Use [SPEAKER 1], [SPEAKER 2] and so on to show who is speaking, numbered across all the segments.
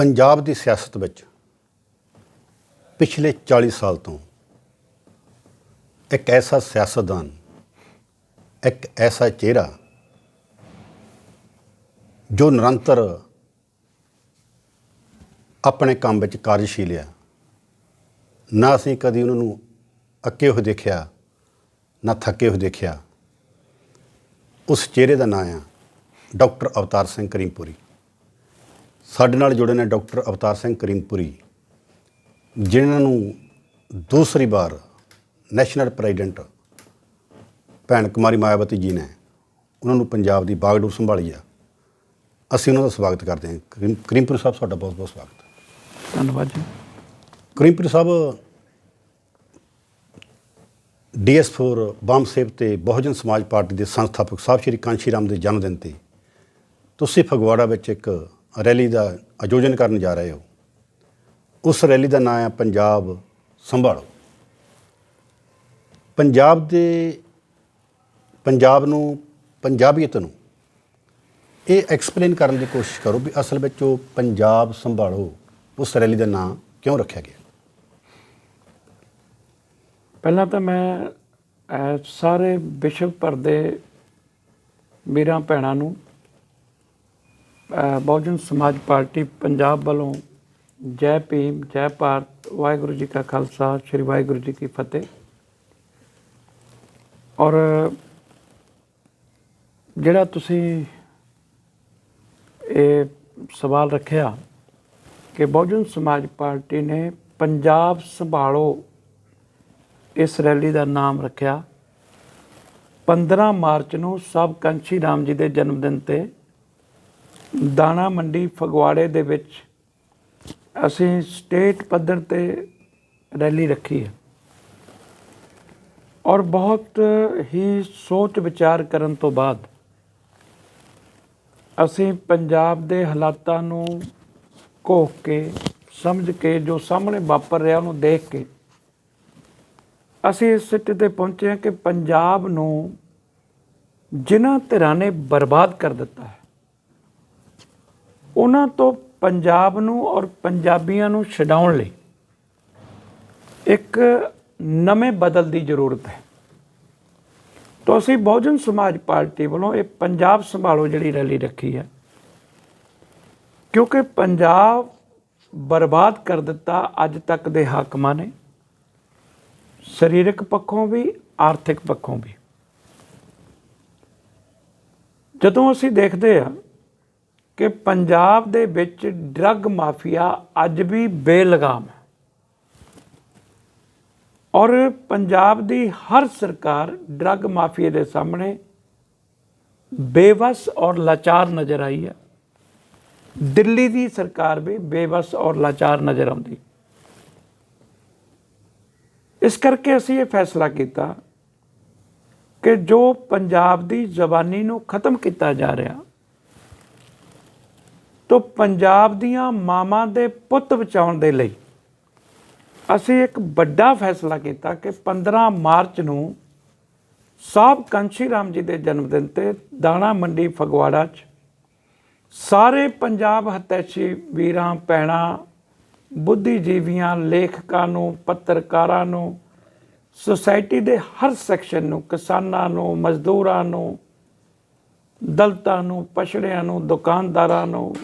[SPEAKER 1] ਪੰਜਾਬ ਦੀ ਸਿਆਸਤ ਵਿੱਚ ਪਿਛਲੇ 40 ਸਾਲ ਤੋਂ ਇੱਕ ਐਸਾ ਸਿਆਸਤਦਾਨ, ਇੱਕ ਐਸਾ ਚਿਹਰਾ ਜੋ ਨਿਰੰਤਰ ਆਪਣੇ ਕੰਮ ਵਿੱਚ ਕਾਰਜਸ਼ੀਲ ਆ। ਨਾ ਅਸੀਂ ਕਦੀ ਉਹਨਾਂ ਨੂੰ ਅੱਕੇ ਹੋਏ ਦੇਖਿਆ, ਨਾ ਥੱਕੇ ਹੋਏ ਦੇਖਿਆ। ਉਸ ਚਿਹਰੇ ਦਾ ਨਾਂ ਆ ਡਾਕਟਰ ਅਵਤਾਰ ਸਿੰਘ ਕਰੀਮਪੁਰੀ। ਸਾਡੇ ਨਾਲ ਜੁੜੇ ਨੇ ਡਾਕਟਰ ਅਵਤਾਰ ਸਿੰਘ ਕਰੀਮਪੁਰੀ ਜਿਨ੍ਹਾਂ ਨੂੰ ਦੂਸਰੀ ਵਾਰ ਨੈਸ਼ਨਲ ਪ੍ਰੈਜ਼ੀਡੈਂਟ ਭੈਣ ਕੁਮਾਰੀ ਮਾਇਆਵਤੀ ਜੀ ਨੇ ਉਹਨਾਂ ਨੂੰ ਪੰਜਾਬ ਦੀ ਬਾਗਡੋਰ ਸੰਭਾਲੀ ਆ। ਅਸੀਂ ਉਹਨਾਂ ਦਾ ਸਵਾਗਤ ਕਰਦੇ ਹਾਂ। ਕਰੀਮ ਕਰੀਮਪੁਰੀ ਸਾਹਿਬ ਤੁਹਾਡਾ ਬਹੁਤ ਬਹੁਤ ਸਵਾਗਤ।
[SPEAKER 2] ਧੰਨਵਾਦ ਜੀ।
[SPEAKER 1] ਕਰੀਮਪੁਰੀ ਸਾਹਿਬ ਡੀਐਸ4 ਬਾਮ ਸੇਵ ਤੇ ਬਹੁਜਨ ਸਮਾਜ ਪਾਰਟੀ ਦੇ ਸੰਸਥਾਪਕ ਸਾਹਿਬ ਸ਼੍ਰੀ ਕਾਂਸ਼ੀ ਰਾਮ ਦੇ ਜਨਮ ਦਿਨ ਤੇ ਤੁਸੀਂ ਫਗਵਾੜਾ ਵਿੱਚ ਇੱਕ ਰੈਲੀ ਦਾ ਆਯੋਜਨ ਕਰਨ ਜਾ ਰਹੇ ਹੋ। ਉਸ ਰੈਲੀ ਦਾ ਨਾਮ ਹੈ ਪੰਜਾਬ ਸੰਭਾਲੋ। ਪੰਜਾਬ ਦੇ, ਪੰਜਾਬ ਨੂੰ, ਪੰਜਾਬੀਅਤ ਨੂੰ ਇਹ ਐਕਸਪਲੇਨ ਕਰਨ ਦੀ ਕੋਸ਼ਿਸ਼ ਕਰੋ ਵੀ ਅਸਲ ਵਿੱਚ ਉਹ ਪੰਜਾਬ ਸੰਭਾਲੋ, ਉਸ ਰੈਲੀ ਦਾ ਨਾਮ ਕਿਉਂ ਰੱਖਿਆ ਗਿਆ।
[SPEAKER 2] ਪਹਿਲਾਂ ਤਾਂ ਮੈਂ ਸਾਰੇ ਵਿਸ਼ਵ ਭਰ ਦੇ ਮੇਰਾ ਭੈਣਾਂ ਨੂੰ ਬਹੁਜਨ ਸਮਾਜ ਪਾਰਟੀ ਪੰਜਾਬ ਵੱਲੋਂ ਜੈ ਭੀਮ, ਜੈ ਭਾਰਤ, ਵਾਹਿਗੁਰੂ ਜੀ ਕਾ ਖਾਲਸਾ, ਸ੍ਰੀ ਵਾਹਿਗੁਰੂ ਜੀ ਕੀ ਫਤਿਹ। ਔਰ ਜਿਹੜਾ ਤੁਸੀਂ ਇਹ ਸਵਾਲ ਰੱਖਿਆ ਕਿ ਬਹੁਜਨ ਸਮਾਜ ਪਾਰਟੀ ਨੇ ਪੰਜਾਬ ਸੰਭਾਲੋ, ਇਸ ਰੈਲੀ ਦਾ ਨਾਮ ਰੱਖਿਆ। 15 ਮਾਰਚ ਨੂੰ ਸਭ ਕੰਚੀ ਰਾਮ ਜੀ ਦੇ ਜਨਮ ਦਿਨ ਤੇ ਦਾਣਾ ਮੰਡੀ ਫਗਵਾੜੇ ਦੇ ਵਿੱਚ ਅਸੀਂ ਸਟੇਟ ਪੱਧਰ ਤੇ ਰੈਲੀ ਰੱਖੀ ਹੈ। ਔਰ ਬਹੁਤ ਹੀ ਸੋਚ ਵਿਚਾਰ ਕਰਨ ਤੋਂ ਬਾਅਦ ਅਸੀਂ ਪੰਜਾਬ ਦੇ ਹਾਲਾਤਾਂ ਨੂੰ ਘੋਖ ਕੇ, ਸਮਝ ਕੇ, ਜੋ ਸਾਹਮਣੇ ਵਾਪਰ ਰਿਹਾ ਉਹਨੂੰ ਦੇਖ ਕੇ ਅਸੀਂ ਇਸ ਸਿੱਟੇ ਤੇ ਪਹੁੰਚੇ ਹਾਂ ਕਿ ਪੰਜਾਬ ਨੂੰ ਜਿਨ੍ਹਾਂ ਧਿਰਾਂ ਨੇ ਬਰਬਾਦ ਕਰ ਦਿੱਤਾ ਹੈ ਉਹਨਾਂ ਤੋਂ ਪੰਜਾਬ ਨੂੰ ਔਰ ਪੰਜਾਬੀਆਂ ਨੂੰ ਛਡਾਉਣ ਲਈ ਇੱਕ ਨਵੇਂ ਬਦਲ ਦੀ ਜ਼ਰੂਰਤ ਹੈ। ਤਾਂ ਅਸੀਂ ਬਹੁਜਨ ਸਮਾਜ ਪਾਰਟੀ ਵੱਲੋਂ ਇਹ ਪੰਜਾਬ ਸੰਭਾਲੋ ਜਿਹੜੀ ਰੈਲੀ ਰੱਖੀ ਹੈ। ਕਿਉਂਕਿ ਪੰਜਾਬ ਬਰਬਾਦ ਕਰ ਦਿੱਤਾ ਅੱਜ ਤੱਕ ਦੇ ਹਾਕਮਾਂ ਨੇ। ਸਰੀਰਕ ਪੱਖੋਂ ਵੀ, ਆਰਥਿਕ ਪੱਖੋਂ ਵੀ। ਜਦੋਂ ਅਸੀਂ ਦੇਖਦੇ ਆ ਕਿ ਪੰਜਾਬ ਦੇ ਵਿੱਚ ਡਰੱਗ ਮਾਫੀਆ ਅੱਜ ਵੀ ਬੇਲਗਾਮ ਹੈ। ਔਰ ਪੰਜਾਬ ਦੀ ਹਰ ਸਰਕਾਰ ਡਰੱਗ ਮਾਫੀਆ ਦੇ ਸਾਹਮਣੇ ਬੇਵਸ ਔਰ ਲਾਚਾਰ ਨਜ਼ਰ ਆਈ ਹੈ। ਦਿੱਲੀ ਦੀ ਸਰਕਾਰ ਵੀ ਬੇਵਸ ਔਰ ਲਾਚਾਰ ਨਜ਼ਰ ਆਉਂਦੀ। ਇਸ ਕਰਕੇ ਅਸੀਂ ਇਹ ਫੈਸਲਾ ਕੀਤਾ ਕਿ ਜੋ ਪੰਜਾਬ ਦੀ ਜ਼ਬਾਨੀ ਨੂੰ ਖਤਮ ਕੀਤਾ ਜਾ ਰਿਹਾ ਤੋਂ ਪੰਜਾਬ ਦੀਆਂ ਮਾਵਾਂ ਦੇ ਪੁੱਤ ਬਚਾਉਣ ਦੇ ਲਈ ਅਸੀਂ ਇੱਕ ਵੱਡਾ ਫੈਸਲਾ ਕੀਤਾ ਕਿ 15 ਮਾਰਚ ਨੂੰ ਸਾਹਿਬ ਕੰਸ਼ੀ ਰਾਮ ਜੀ ਦੇ ਜਨਮ ਦਿਨ ਤੇ ਦਾਣਾ ਮੰਡੀ ਫਗਵਾੜਾ 'ਚ ਸਾਰੇ ਪੰਜਾਬ ਹਤੈਸ਼ੀ ਵੀਰਾਂ, ਭੈਣਾਂ, ਬੁੱਧੀਜੀਵੀਆਂ, ਲੇਖਕਾਂ ਨੂੰ, ਪੱਤਰਕਾਰਾਂ ਨੂੰ, ਸੁਸਾਇਟੀ ਦੇ ਹਰ ਸੈਕਸ਼ਨ ਨੂੰ, ਕਿਸਾਨਾਂ ਨੂੰ, ਮਜ਼ਦੂਰਾਂ ਨੂੰ, ਦਲਤਾਂ ਨੂੰ, ਪਛੜਿਆਂ ਨੂੰ, ਦੁਕਾਨਦਾਰਾਂ ਨੂੰ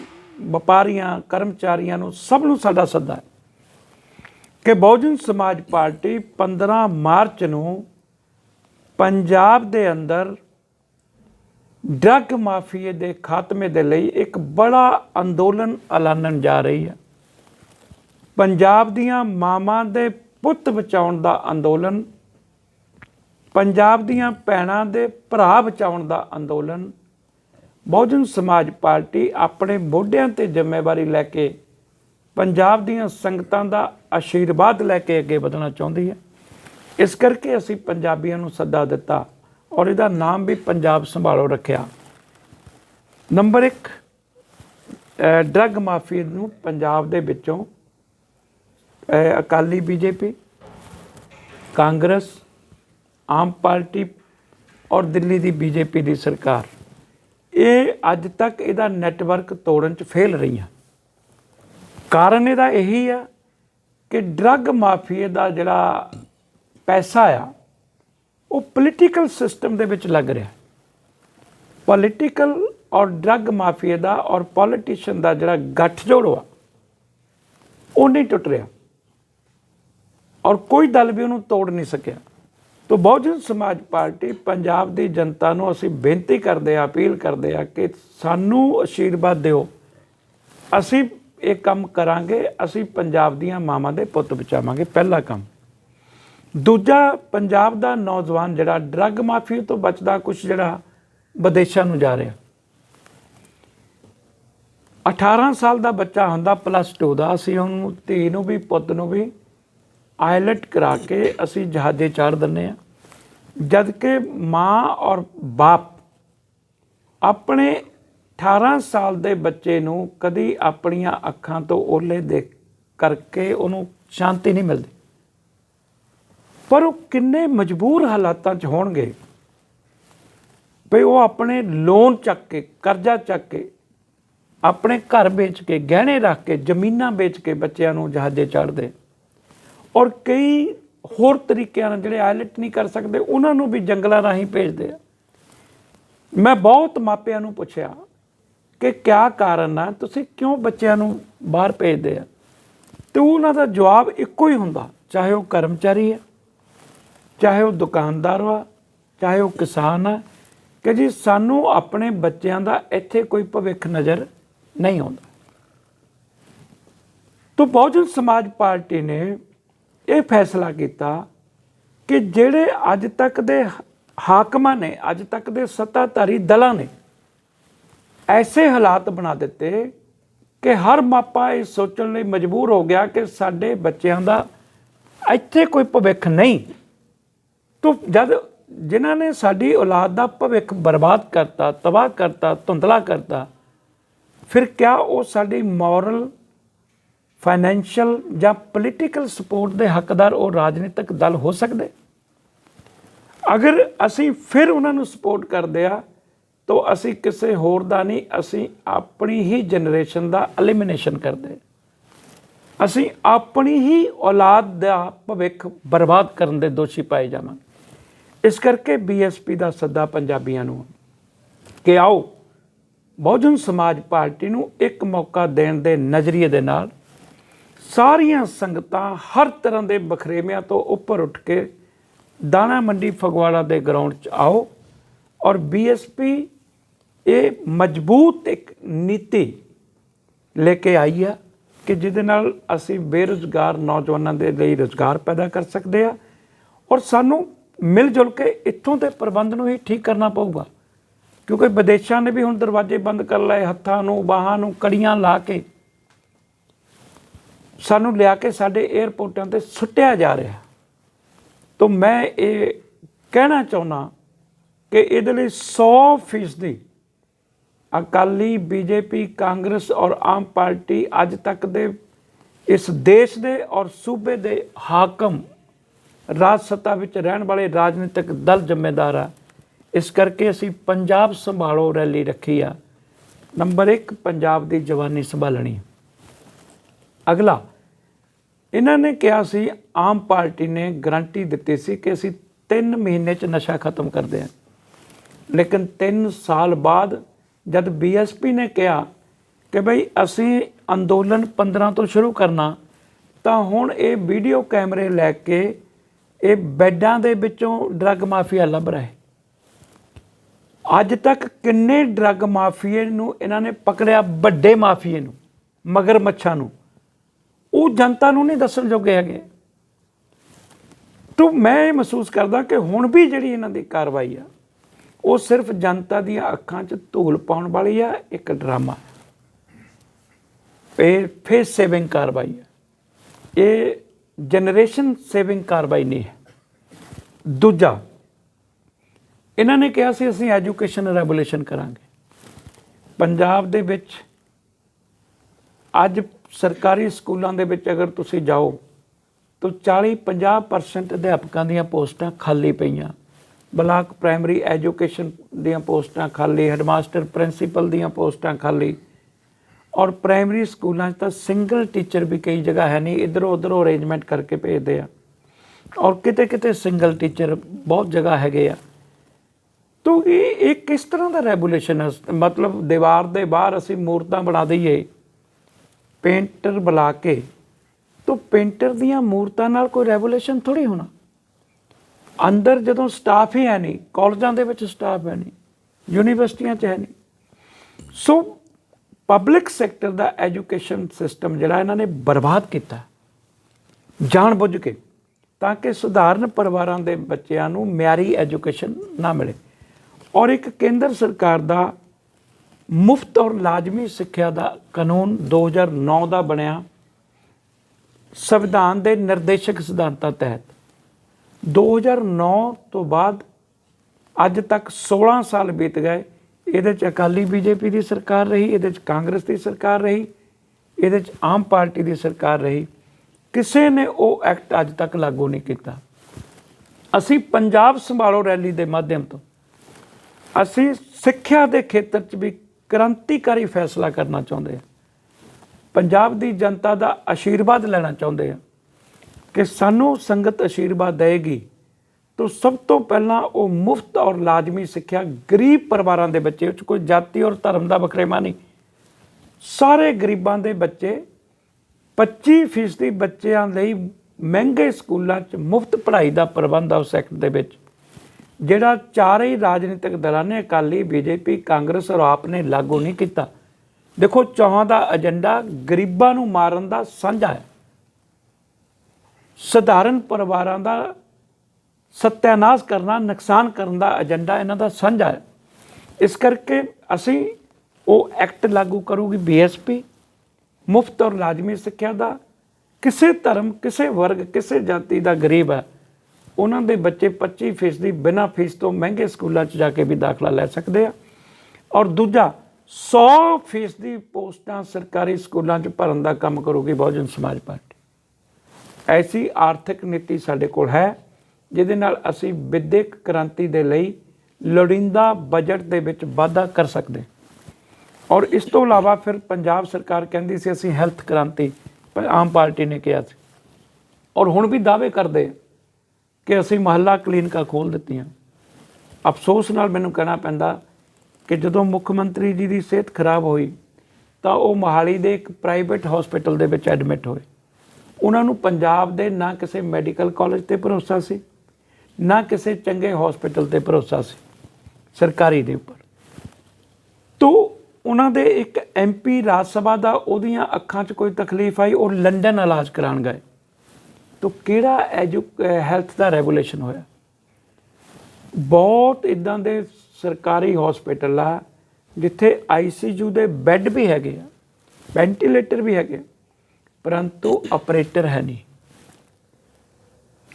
[SPEAKER 2] ਵਪਾਰੀਆਂ, ਕਰਮਚਾਰੀਆਂ ਨੂੰ ਸਭ ਨੂੰ ਸਾਡਾ ਸੱਦਾ ਹੈ ਕਿ ਬਹੁਜਨ ਸਮਾਜ ਪਾਰਟੀ 15 ਮਾਰਚ ਨੂੰ ਪੰਜਾਬ ਦੇ ਅੰਦਰ ਡਰੱਗ ਮਾਫੀਏ ਦੇ ਖਾਤਮੇ ਦੇ ਲਈ ਇੱਕ ਬੜਾ ਅੰਦੋਲਨ ਐਲਾਨਣ ਜਾ ਰਹੀ ਹੈ। ਪੰਜਾਬ ਦੀਆਂ ਮਾਵਾਂ ਦੇ ਪੁੱਤ ਬਚਾਉਣ ਦਾ ਅੰਦੋਲਨ, ਪੰਜਾਬ ਦੀਆਂ ਭੈਣਾਂ ਦੇ ਭਰਾ ਬਚਾਉਣ ਦਾ ਅੰਦੋਲਨ ਬਹੁਜਨ ਸਮਾਜ ਪਾਰਟੀ ਆਪਣੇ ਮੋਢਿਆਂ ਤੇ ਜ਼ਿੰਮੇਵਾਰੀ ਲੈ ਕੇ ਪੰਜਾਬ ਦੀਆਂ ਸੰਗਤਾਂ ਦਾ ਆਸ਼ੀਰਵਾਦ ਲੈ ਕੇ ਅੱਗੇ ਵਧਣਾ ਚਾਹੁੰਦੀ ਹੈ। ਇਸ ਕਰਕੇ ਅਸੀਂ ਪੰਜਾਬੀਆਂ ਨੂੰ ਸੱਦਾ ਦਿੱਤਾ ਔਰ ਇਹਦਾ ਨਾਮ ਵੀ ਪੰਜਾਬ ਸੰਭਾਲੋ ਰੱਖਿਆ। ਨੰਬਰ 1 ਡਰੱਗ ਮਾਫੀਆ ਨੂੰ ਪੰਜਾਬ ਦੇ ਵਿੱਚੋਂ ਅਹ ਅਕਾਲੀ ਬੀਜੇਪੀ, ਕਾਂਗਰਸ, ਆਮ ਪਾਰਟੀ ਔਰ ਦਿੱਲੀ ਦੀ ਬੀਜੇਪੀ ਦੀ ਸਰਕਾਰ। ਇਹ ਅੱਜ ਤੱਕ ਇਹਦਾ ਨੈਟਵਰਕ ਤੋੜਨ ਚ ਫੇਲ ਰਹੀਆਂ। ਕਾਰਨ ਇਹਦਾ ਇਹੀ ਆ ਕਿ ਡਰੱਗ ਮਾਫੀਏ ਦਾ ਜਿਹੜਾ ਪੈਸਾ ਆ, ਉਹ ਪੋਲੀਟੀਕਲ ਸਿਸਟਮ ਦੇ ਵਿੱਚ ਲੱਗ ਰਿਹਾ। ਪੋਲੀਟੀਕਲ ਔਰ ਡਰੱਗ ਮਾਫੀਆ ਦਾ ਔਰ ਪੋਲੀਟੀਸ਼ੀਅਨ ਦਾ ਜਿਹੜਾ ਗੱਠਜੋੜ ਆ ਉਹ ਨਹੀਂ ਟੁੱਟ ਰਿਹਾ। ਔਰ ਕੋਈ ਦਲ ਵੀ ਉਹਨੂੰ ਤੋੜ ਨਹੀਂ ਸਕਿਆ। ਤੋ ਬਹੁਜਨ ਸਮਾਜ ਪਾਰਟੀ ਪੰਜਾਬ ਦੀ ਜਨਤਾ ਨੂੰ ਅਸੀਂ ਬੇਨਤੀ ਕਰਦੇ ਆ ਅਪੀਲ ਕਰਦੇ ਆ ਕਿ ਸਾਨੂੰ ਆਸ਼ੀਰਵਾਦ ਦਿਓ। ਅਸੀਂ ਇਹ ਕੰਮ ਕਰਾਂਗੇ, ਅਸੀਂ ਪੰਜਾਬ ਦੀਆਂ ਮਾਵਾਂ ਦੇ ਪੁੱਤ ਬਚਾਵਾਂਗੇ, ਪਹਿਲਾ ਕੰਮ। ਦੂਜਾ, ਪੰਜਾਬ ਦਾ ਨੌਜਵਾਨ ਜਿਹੜਾ ਡਰੱਗ ਮਾਫੀਆ ਤੋਂ ਬਚਦਾ ਕੁਝ ਜਿਹੜਾ ਵਿਦੇਸ਼ਾਂ ਨੂੰ ਜਾ ਰਿਹਾ। 18 ਸਾਲ ਦਾ ਬੱਚਾ ਹੁੰਦਾ, ਪਲੱਸ 2 ਦਾ, ਅਸੀਂ ਉਹਨੂੰ ਧੀ ਨੂੰ ਵੀ, ਪੁੱਤ ਨੂੰ ਵੀ ਆਇਲਟ ਕਰਾ ਕੇ ਅਸੀਂ ਜਹਾਜ਼ੇ ਚਾੜ ਦਿੰਨੇ ਆ ਜਦ ਕਿ ਮਾਂ ਔਰ ਬਾਪ ਆਪਣੇ 18 ਸਾਲ ਦੇ ਬੱਚੇ ਨੂੰ ਕਦੀ ਆਪਣੀਆਂ ਅੱਖਾਂ ਤੋਂ ਓਲੇ ਦੇਖ ਕਰਕੇ ਉਹਨੂੰ ਸ਼ਾਂਤੀ ਨਹੀਂ ਮਿਲਦੀ। ਪਰ ਉਹ ਕਿੰਨੇ ਮਜਬੂਰ ਹਾਲਾਤਾਂ 'ਚ ਹੋਣਗੇ ਭਈ ਉਹ ਆਪਣੇ ਲੋਨ ਚੱਕ ਕੇ, ਕਰਜ਼ਾ ਚੱਕ ਕੇ, ਆਪਣੇ ਘਰ ਵੇਚ ਕੇ, ਗਹਿਣੇ ਰੱਖ ਕੇ, ਜ਼ਮੀਨਾਂ ਵੇਚ ਕੇ ਬੱਚਿਆਂ ਨੂੰ ਜਹਾਜ਼ੇ ਚੜ੍ਹਦੇ ਔਰ ਕਈ ਹੋਰ ਤਰੀਕਿਆਂ ਨਾਲ ਜਿਹੜੇ ਆਇਲਟ ਨਹੀਂ ਕਰ ਸਕਦੇ, ਉਹਨਾਂ ਨੂੰ ਵੀ ਜੰਗਲਾਂ ਰਾਹੀਂ ਭੇਜਦੇ ਆ। ਮੈਂ ਬਹੁਤ ਮਾਪਿਆਂ ਨੂੰ ਪੁੱਛਿਆ ਕਿ ਕਿਆ ਕਾਰਨ ਆ, ਤੁਸੀਂ ਕਿਉਂ ਬੱਚਿਆਂ ਨੂੰ ਬਾਹਰ ਭੇਜਦੇ ਆ? ਤੇ ਉਹਨਾਂ ਦਾ ਜਵਾਬ ਇੱਕੋ ਹੀ ਹੁੰਦਾ, ਚਾਹੇ ਉਹ ਕਰਮਚਾਰੀ ਆ, ਚਾਹੇ ਉਹ ਦੁਕਾਨਦਾਰ ਆ, ਚਾਹੇ ਉਹ ਕਿਸਾਨ ਆ, ਕਿ ਜੀ ਸਾਨੂੰ ਆਪਣੇ ਬੱਚਿਆਂ ਦਾ ਇੱਥੇ ਕੋਈ ਭਵਿੱਖ ਨਜ਼ਰ ਨਹੀਂ ਆਉਂਦਾ। ਤੋਂ ਬਹੁਜਨ ਸਮਾਜ ਪਾਰਟੀ ਨੇ ਇਹ ਫੈਸਲਾ ਕੀਤਾ ਕਿ ਜਿਹੜੇ ਅੱਜ ਤੱਕ ਦੇ ਹਾਕਮਾਂ ਨੇ, ਅੱਜ ਤੱਕ ਦੇ ਸੱਤਾਧਾਰੀ ਦਲਾਂ ਨੇ ਐਸੇ ਹਾਲਾਤ ਬਣਾ ਦਿੱਤੇ ਕਿ ਹਰ ਮਾਪਾ ਇਹ ਸੋਚਣ ਲਈ ਮਜਬੂਰ ਹੋ ਗਿਆ ਕਿ ਸਾਡੇ ਬੱਚਿਆਂ ਦਾ ਇੱਥੇ ਕੋਈ ਭਵਿੱਖ ਨਹੀਂ। ਤੋ ਜਦ ਜਿਨ੍ਹਾਂ ਨੇ ਸਾਡੀ ਔਲਾਦ ਦਾ ਭਵਿੱਖ ਬਰਬਾਦ ਕਰਤਾ, ਤਬਾਹ ਕਰਤਾ, ਧੁੰਦਲਾ ਕਰਤਾ, ਫਿਰ ਕਿਆ ਉਹ ਸਾਡੀ ਮੋਰਲ ਫਾਈਨੈਂਸ਼ੀਅਲ ਜਾਂ ਪੋਲੀਟੀਕਲ ਸਪੋਰਟ ਦੇ ਹੱਕਦਾਰ ਉਹ ਰਾਜਨੀਤਿਕ ਦਲ ਹੋ ਸਕਦੇ? ਅਗਰ ਅਸੀਂ ਫਿਰ ਉਹਨਾਂ ਨੂੰ ਸਪੋਰਟ ਕਰਦੇ ਆ ਤਾਂ ਅਸੀਂ ਕਿਸੇ ਹੋਰ ਦਾ ਨਹੀਂ, ਅਸੀਂ ਆਪਣੀ ਹੀ ਜਨਰੇਸ਼ਨ ਦਾ ਐਲੀਮੀਨੇਸ਼ਨ ਕਰਦੇ ਅਸੀਂ ਆਪਣੀ ਹੀ ਔਲਾਦ ਦਾ ਭਵਿੱਖ ਬਰਬਾਦ ਕਰਨ ਦੇ ਦੋਸ਼ੀ ਪਾਏ ਜਾਵਾਂਗੇ। ਇਸ ਕਰਕੇ ਬੀਐਸਪੀ ਦਾ ਸੱਦਾ ਪੰਜਾਬੀਆਂ ਨੂੰ ਕਿ ਆਓ, ਬਹੁਜਨ ਸਮਾਜ ਪਾਰਟੀ ਨੂੰ ਇੱਕ ਮੌਕਾ ਦੇਣ ਦੇ ਨਜ਼ਰੀਏ ਦੇ ਨਾਲ ਸਾਰੀਆਂ ਸੰਗਤਾਂ ਹਰ ਤਰ੍ਹਾਂ ਦੇ ਬਖਰੇਵਿਆਂ ਤੋਂ ਉੱਪਰ ਉੱਠ ਕੇ ਦਾਣਾ ਮੰਡੀ ਫਗਵਾੜਾ ਦੇ ਗਰਾਊਂਡ 'ਚ ਆਓ ਔਰ ਬੀਐਸਪੀ ਇਹ ਮਜ਼ਬੂਤ ਇੱਕ ਨੀਤੀ ਲੈ ਕੇ ਆਈ ਆ ਕਿ ਜਿਹਦੇ ਨਾਲ ਅਸੀਂ ਬੇਰੁਜ਼ਗਾਰ ਨੌਜਵਾਨਾਂ ਦੇ ਲਈ ਰੁਜ਼ਗਾਰ ਪੈਦਾ ਕਰ ਸਕਦੇ ਆ ਔਰ ਸਾਨੂੰ ਮਿਲ ਜੁਲ ਕੇ ਇੱਥੋਂ ਦੇ ਪ੍ਰਬੰਧ ਨੂੰ ਹੀ ਠੀਕ ਕਰਨਾ ਪਊਗਾ। ਕਿਉਂਕਿ ਵਿਦੇਸ਼ਾਂ ਨੇ ਵੀ ਹੁਣ ਦਰਵਾਜ਼ੇ ਬੰਦ ਕਰ ਲਏ, ਹੱਥਾਂ ਨੂੰ, ਬਾਹਾਂ ਨੂੰ, ਕੜੀਆਂ ਲਾ ਕੇ ਸਾਨੂੰ ਲਿਆ ਕੇ ਸਾਡੇ 에ਅਰਪੋਰਟਾਂ ਤੇ ਸੁੱਟਿਆ ਜਾ ਰਿਹਾ। ਤਾਂ ਮੈਂ ਇਹ ਕਹਿਣਾ ਚਾਹੁੰਦਾ ਕਿ ਇਹਦੇ ਲਈ 100% ਦੀ ਅਕਾਲੀ, ਬੀਜੇਪੀ, ਕਾਂਗਰਸ ਔਰ ਆਮ ਪਾਰਟੀ ਅੱਜ ਤੱਕ ਦੇ ਇਸ ਦੇਸ਼ ਦੇ ਔਰ ਸੂਬੇ ਦੇ ਹਾਕਮ ਰਾਜ ਸੱਤਾ ਵਿੱਚ ਰਹਿਣ ਵਾਲੇ ਰਾਜਨੀਤਿਕ ਦਲ ਜ਼ਿੰਮੇਦਾਰ ਆ। ਇਸ ਕਰਕੇ ਅਸੀਂ ਪੰਜਾਬ ਸੰਭਾਲੋ ਰੈਲੀ ਰੱਖੀ ਆ। ਨੰਬਰ 1 ਪੰਜਾਬ ਦੀ ਜਵਾਨੀ ਸੰਭਾਲਣੀ। ਅਗਲਾ, ਇਹਨਾਂ ਨੇ ਕਿਹਾ ਸੀ, ਆਮ ਪਾਰਟੀ ਨੇ ਗਰੰਟੀ ਦਿੱਤੀ ਸੀ ਕਿ ਅਸੀਂ 3 ਮਹੀਨੇ ਚ ਨਸ਼ਾ ਖਤਮ ਕਰਦੇ ਹਾਂ। ਲੇਕਿਨ 3 ਸਾਲ ਬਾਅਦ ਜਦ ਬੀਐਸਪੀ ਨੇ ਕਿਹਾ ਕਿ ਭਈ ਅਸੀਂ ਅੰਦੋਲਨ 15 ਤੋਂ ਸ਼ੁਰੂ ਕਰਨਾ, ਤਾਂ ਹੁਣ ਇਹ ਵੀਡੀਓ ਕੈਮਰੇ ਲੈ ਕੇ ਇਹ ਬੈੱਡਾਂ ਦੇ ਵਿੱਚੋਂ ਡਰੱਗ ਮਾਫੀਆ ਲੱਭ ਰਹੇ। ਅੱਜ ਤੱਕ ਕਿੰਨੇ ਡਰੱਗ ਮਾਫੀਏ ਨੂੰ ਇਹਨਾਂ ਨੇ ਪਕੜਿਆ ਵੱਡੇ ਮਾਫੀਏ ਨੂੰ ਮਗਰ ਮੱਛਾਂ ਨੂੰ। ਉਹ ਜਨਤਾ ਨੂੰ ਨਹੀਂ ਦੱਸਣ ਜੋਗੇ ਹੈਗੇ। ਤੋ ਮੈਂ ਇਹ ਮਹਿਸੂਸ ਕਰਦਾ ਕਿ ਹੁਣ ਵੀ ਜਿਹੜੀ ਇਹਨਾਂ ਦੀ ਕਾਰਵਾਈ ਆ, ਉਹ ਸਿਰਫ ਜਨਤਾ ਦੀਆਂ ਅੱਖਾਂ 'ਚ ਧੂਲ ਪਾਉਣ ਵਾਲੀ ਆ, ਇੱਕ ਡਰਾਮਾ। ਇਹ ਫੇਸ ਸੇਵਿੰਗ ਕਾਰਵਾਈ ਹੈ ਇਹ ਜਨਰੇਸ਼ਨ ਸੇਵਿੰਗ ਕਾਰਵਾਈ ਨਹੀਂ ਹੈ। ਦੂਜਾ, ਇਹਨਾਂ ਨੇ ਕਿਹਾ ਸੀ ਅਸੀਂ ਐਜੂਕੇਸ਼ਨ ਰੈਵੋਲੂਸ਼ਨ ਕਰਾਂਗੇ। ਪੰਜਾਬ ਦੇ ਵਿੱਚ ਅੱਜ ਸਰਕਾਰੀ ਸਕੂਲਾਂ ਦੇ ਵਿੱਚ ਅਗਰ ਤੁਸੀਂ ਜਾਓ, ਤਾਂ 40-50% ਅਧਿਆਪਕਾਂ ਦੀਆਂ ਪੋਸਟਾਂ ਖਾਲੀ ਪਈਆਂ। ਬਲਾਕ ਪ੍ਰਾਇਮਰੀ ਐਜੂਕੇਸ਼ਨ ਦੀਆਂ ਪੋਸਟਾਂ ਖਾਲੀ ਹੈਡਮਾਸਟਰ ਪ੍ਰਿੰਸੀਪਲ ਦੀਆਂ ਪੋਸਟਾਂ ਖਾਲੀ। ਔਰ ਪ੍ਰਾਇਮਰੀ ਸਕੂਲਾਂ 'ਚ ਤਾਂ ਸਿੰਗਲ ਟੀਚਰ ਵੀ ਕਈ ਜਗ੍ਹਾ ਹੈ ਨਹੀਂ, ਇਧਰੋਂ ਉਧਰੋਂ ਅਰੇਂਜਮੈਂਟ ਕਰਕੇ ਭੇਜਦੇ ਆ। ਔਰ ਕਿਤੇ ਕਿਤੇ ਸਿੰਗਲ ਟੀਚਰ ਬਹੁਤ ਜਗ੍ਹਾ ਹੈਗੇ ਆ। ਤੋ ਇਹ ਇਹ ਕਿਸ ਤਰ੍ਹਾਂ ਦਾ ਰੈਗੂਲੇਸ਼ਨ ਹੈ? ਮਤਲਬ ਦੀਵਾਰ ਦੇ ਬਾਹਰ ਅਸੀਂ ਮੂਰਤਾਂ ਬਣਾ ਦਈਏ ਪੇਂਟਰ ਬੁਲਾ ਕੇ ਤੋ ਪੇਂਟਰ ਦੀਆਂ ਮੂਰਤਾਂ ਨਾਲ ਕੋਈ ਰੈਗੂਲੇਸ਼ਨ ਥੋੜੀ ਹੋਣਾ। ਅੰਦਰ ਜਦੋਂ ਸਟਾਫ ਹੀ ਹੈ ਨਹੀਂ, ਕਾਲਜਾਂ ਦੇ ਵਿੱਚ ਸਟਾਫ ਹੈ ਨਹੀਂ, ਯੂਨੀਵਰਸਿਟੀਆਂ 'ਚ ਹੈ ਨਹੀਂ। ਸੋ ਪਬਲਿਕ ਸੈਕਟਰ ਦਾ ਐਜੂਕੇਸ਼ਨ ਸਿਸਟਮ ਜਿਹੜਾ ਇਹਨਾਂ ਨੇ ਬਰਬਾਦ ਕੀਤਾ। ਜਾਣ ਬੁੱਝ ਕੇ ਤਾਂ ਕਿ ਸਧਾਰਨ ਪਰਿਵਾਰਾਂ ਦੇ ਬੱਚਿਆਂ ਨੂੰ ਮਿਆਰੀ ਐਜੂਕੇਸ਼ਨ ਨਾ ਮਿਲੇ। ਔਰ ਇੱਕ ਕੇਂਦਰ ਸਰਕਾਰ ਦਾ ਮੁਫਤ ਔਰ ਲਾਜ਼ਮੀ ਸਿੱਖਿਆ ਦਾ ਕਾਨੂੰਨ 2009 ਦਾ ਬਣਿਆ। ਸੰਵਿਧਾਨ ਦੇ ਨਿਰਦੇਸ਼ਕ ਸਿਧਾਂਤਾਂ ਤਹਿਤ 2009 ਤੋਂ ਬਾਅਦ ਅੱਜ ਤੱਕ 16 ਸਾਲ ਬੀਤ ਗਏ। ਇਹਦੇ ਚ ਅਕਾਲੀ ਬੀਜੇਪੀ ਦੀ ਸਰਕਾਰ ਰਹੀ, ਇਹਦੇ ਚ ਕਾਂਗਰਸ ਦੀ ਸਰਕਾਰ ਰਹੀ, ਇਹਦੇ ਚ ਆਮ ਪਾਰਟੀ ਦੀ ਸਰਕਾਰ ਰਹੀ। ਕਿਸੇ ਨੇ ਉਹ ਐਕਟ ਅੱਜ ਤੱਕ ਲਾਗੂ ਨਹੀਂ ਕੀਤਾ। ਅਸੀਂ ਪੰਜਾਬ ਸੰਭਾਲੋ ਰੈਲੀ ਦੇ ਮਾਧਿਅਮ ਤੋਂ। ਅਸੀਂ ਸਿੱਖਿਆ ਦੇ ਖੇਤਰ 'ਚ ਵੀ ਕ੍ਰਾਂਤੀਕਾਰੀ ਫੈਸਲਾ ਕਰਨਾ ਚਾਹੁੰਦੇ ਹਾਂ ਪੰਜਾਬ ਦੀ ਜਨਤਾ ਦਾ ਆਸ਼ੀਰਵਾਦ ਲੈਣਾ ਚਾਹੁੰਦੇ ਆ ਕਿ ਸਾਨੂੰ ਸੰਗਤ ਆਸ਼ੀਰਵਾਦ ਦੇਗੀ ਤਾਂ ਸਭ ਤੋਂ ਪਹਿਲਾਂ ਉਹ ਮੁਫਤ ਔਰ ਲਾਜ਼ਮੀ ਸਿੱਖਿਆ ਗਰੀਬ ਪਰਿਵਾਰਾਂ ਦੇ ਬੱਚੇ ਵਿੱਚ ਕੋਈ ਜਾਤੀ ਔਰ ਧਰਮ ਦਾ ਵਖਰੇਵਾ ਨਹੀਂ। ਸਾਰੇ ਗਰੀਬਾਂ ਦੇ ਬੱਚੇ 25% ਬੱਚਿਆਂ ਲਈ ਮਹਿੰਗੇ ਸਕੂਲਾਂ 'ਚ ਮੁਫਤ ਪੜ੍ਹਾਈ ਦਾ ਪ੍ਰਬੰਧ ਆ ਉਸ ਐਕਟ ਦੇ ਵਿੱਚ। ਜਿਹੜਾ ਚਾਰੇ ਹੀ ਰਾਜਨੀਤਿਕ ਦਲਾਂ ਨੇ ਅਕਾਲੀ, ਬੀਜੇਪੀ, ਕਾਂਗਰਸ ਔਰ ਆਪ ਨੇ ਲਾਗੂ ਨਹੀਂ ਕੀਤਾ। ਦੇਖੋ ਚੌਹਾਂ ਦਾ ਏਜੰਡਾ ਗਰੀਬਾਂ ਨੂੰ ਮਾਰਨ ਦਾ ਸਾਂਝਾ ਹੈ। ਸਧਾਰਨ ਪਰਿਵਾਰਾਂ ਦਾ ਸਤਿਆਨਾਸ਼ ਕਰਨਾ, ਨੁਕਸਾਨ ਕਰਨ ਦਾ ਏਜੰਡਾ ਇਹਨਾਂ ਦਾ ਸਾਂਝਾ ਹੈ। ਇਸ ਕਰਕੇ ਅਸੀਂ ਉਹ ਐਕਟ ਲਾਗੂ ਕਰੂਗੀ ਬੀਐਸਪੀ ਮੁਫਤ ਔਰ ਲਾਜ਼ਮੀ ਸਿੱਖਿਆ ਦਾ। ਕਿਸੇ ਧਰਮ, ਕਿਸੇ ਵਰਗ, ਕਿਸੇ ਜਾਤੀ ਦਾ ਗਰੀਬ ਹੈ। ਉਹਨਾਂ ਦੇ ਬੱਚੇ 25% ਬਿਨਾਂ ਫੀਸ ਤੋਂ ਮਹਿੰਗੇ ਸਕੂਲਾਂ 'ਚ ਜਾ ਕੇ ਵੀ ਦਾਖਲਾ ਲੈ ਸਕਦੇ ਆ। ਔਰ ਦੂਜਾ 100% ਦੀ ਪੋਸਟਾਂ ਸਰਕਾਰੀ ਸਕੂਲਾਂ 'ਚ ਭਰਨ ਦਾ ਕੰਮ ਕਰੂਗੀ ਬਹੁਜਨ ਸਮਾਜ ਪਾਰਟੀ। ਐਸੀ ਆਰਥਿਕ ਨੀਤੀ ਸਾਡੇ ਕੋਲ ਹੈ, ਜਿਹਦੇ ਨਾਲ ਅਸੀਂ ਵਿਦਿਅਕ ਕ੍ਰਾਂਤੀ ਦੇ ਲਈ ਲੋੜੀਂਦਾ ਬਜਟ ਦੇ ਵਿੱਚ ਵਾਧਾ ਕਰ ਸਕਦੇ। ਔਰ ਇਸ ਤੋਂ ਇਲਾਵਾ ਫਿਰ ਪੰਜਾਬ ਸਰਕਾਰ ਕਹਿੰਦੀ ਸੀ ਅਸੀਂ ਹੈਲਥ ਕ੍ਰਾਂਤੀ ਆਮ ਪਾਰਟੀ ਨੇ ਕਿਹਾ ਸੀ। ਔਰ ਹੁਣ ਵੀ ਦਾਅਵੇ ਕਰਦੇ ਆ ਕਿ ਅਸੀਂ ਮਹੱਲਾ ਕਲੀਨਿਕਾਂ ਖੋਲ ਦਿੱਤੀਆਂ। ਅਫਸੋਸ ਨਾਲ ਮੈਨੂੰ ਕਹਿਣਾ ਪੈਂਦਾ ਕਿ ਜਦੋਂ ਮੁੱਖ ਮੰਤਰੀ ਜੀ ਦੀ ਸਿਹਤ ਖਰਾਬ ਹੋਈ, ਤਾਂ ਉਹ ਮੋਹਾਲੀ ਦੇ ਇੱਕ ਪ੍ਰਾਈਵੇਟ ਹਸਪੀਟਲ ਦੇ ਵਿੱਚ ਐਡਮਿਟ ਹੋਏ। ਉਹਨਾਂ ਨੂੰ ਪੰਜਾਬ ਦੇ ਨਾ ਕਿਸੇ ਮੈਡੀਕਲ ਕਾਲਜ ਤੇ ਭਰੋਸਾ ਸੀ, ਨਾ ਕਿਸੇ ਚੰਗੇ ਹਸਪੀਟਲ ਤੇ ਭਰੋਸਾ ਸੀ, ਸਰਕਾਰੀ ਦੇ ਉੱਪਰ। ਤੋ ਉਹਨਾਂ ਦੇ ਇੱਕ ਐਮਪੀ ਰਾਜ ਸਭਾ ਦਾ ਉਹਦੀਆਂ ਅੱਖਾਂ 'ਚ ਕੋਈ ਤਕਲੀਫ ਆਈ, ਉਹ ਲੰਡਨ ਇਲਾਜ ਕਰਾਉਣ ਗਏ। ਤੋ ਕਿਹੜਾ ਐਜੂ ਹੈਲਥ ਦਾ ਰੈਗੂਲੇਸ਼ਨ ਹੋਇਆ? ਬਹੁਤ ਇਦਾਂ ਦੇ ਸਰਕਾਰੀ ਹਸਪੀਟਲ ਆ, ਜਿੱਥੇ ਆਈਸੀਯੂ ਦੇ ਬੈੱਡ ਵੀ ਹੈਗੇ ਆ ਵੈਂਟੀਲੇਟਰ ਵੀ ਹੈਗੇ ਪਰੰਤੂ ਆਪਰੇਟਰ ਹੈ ਨਹੀਂ।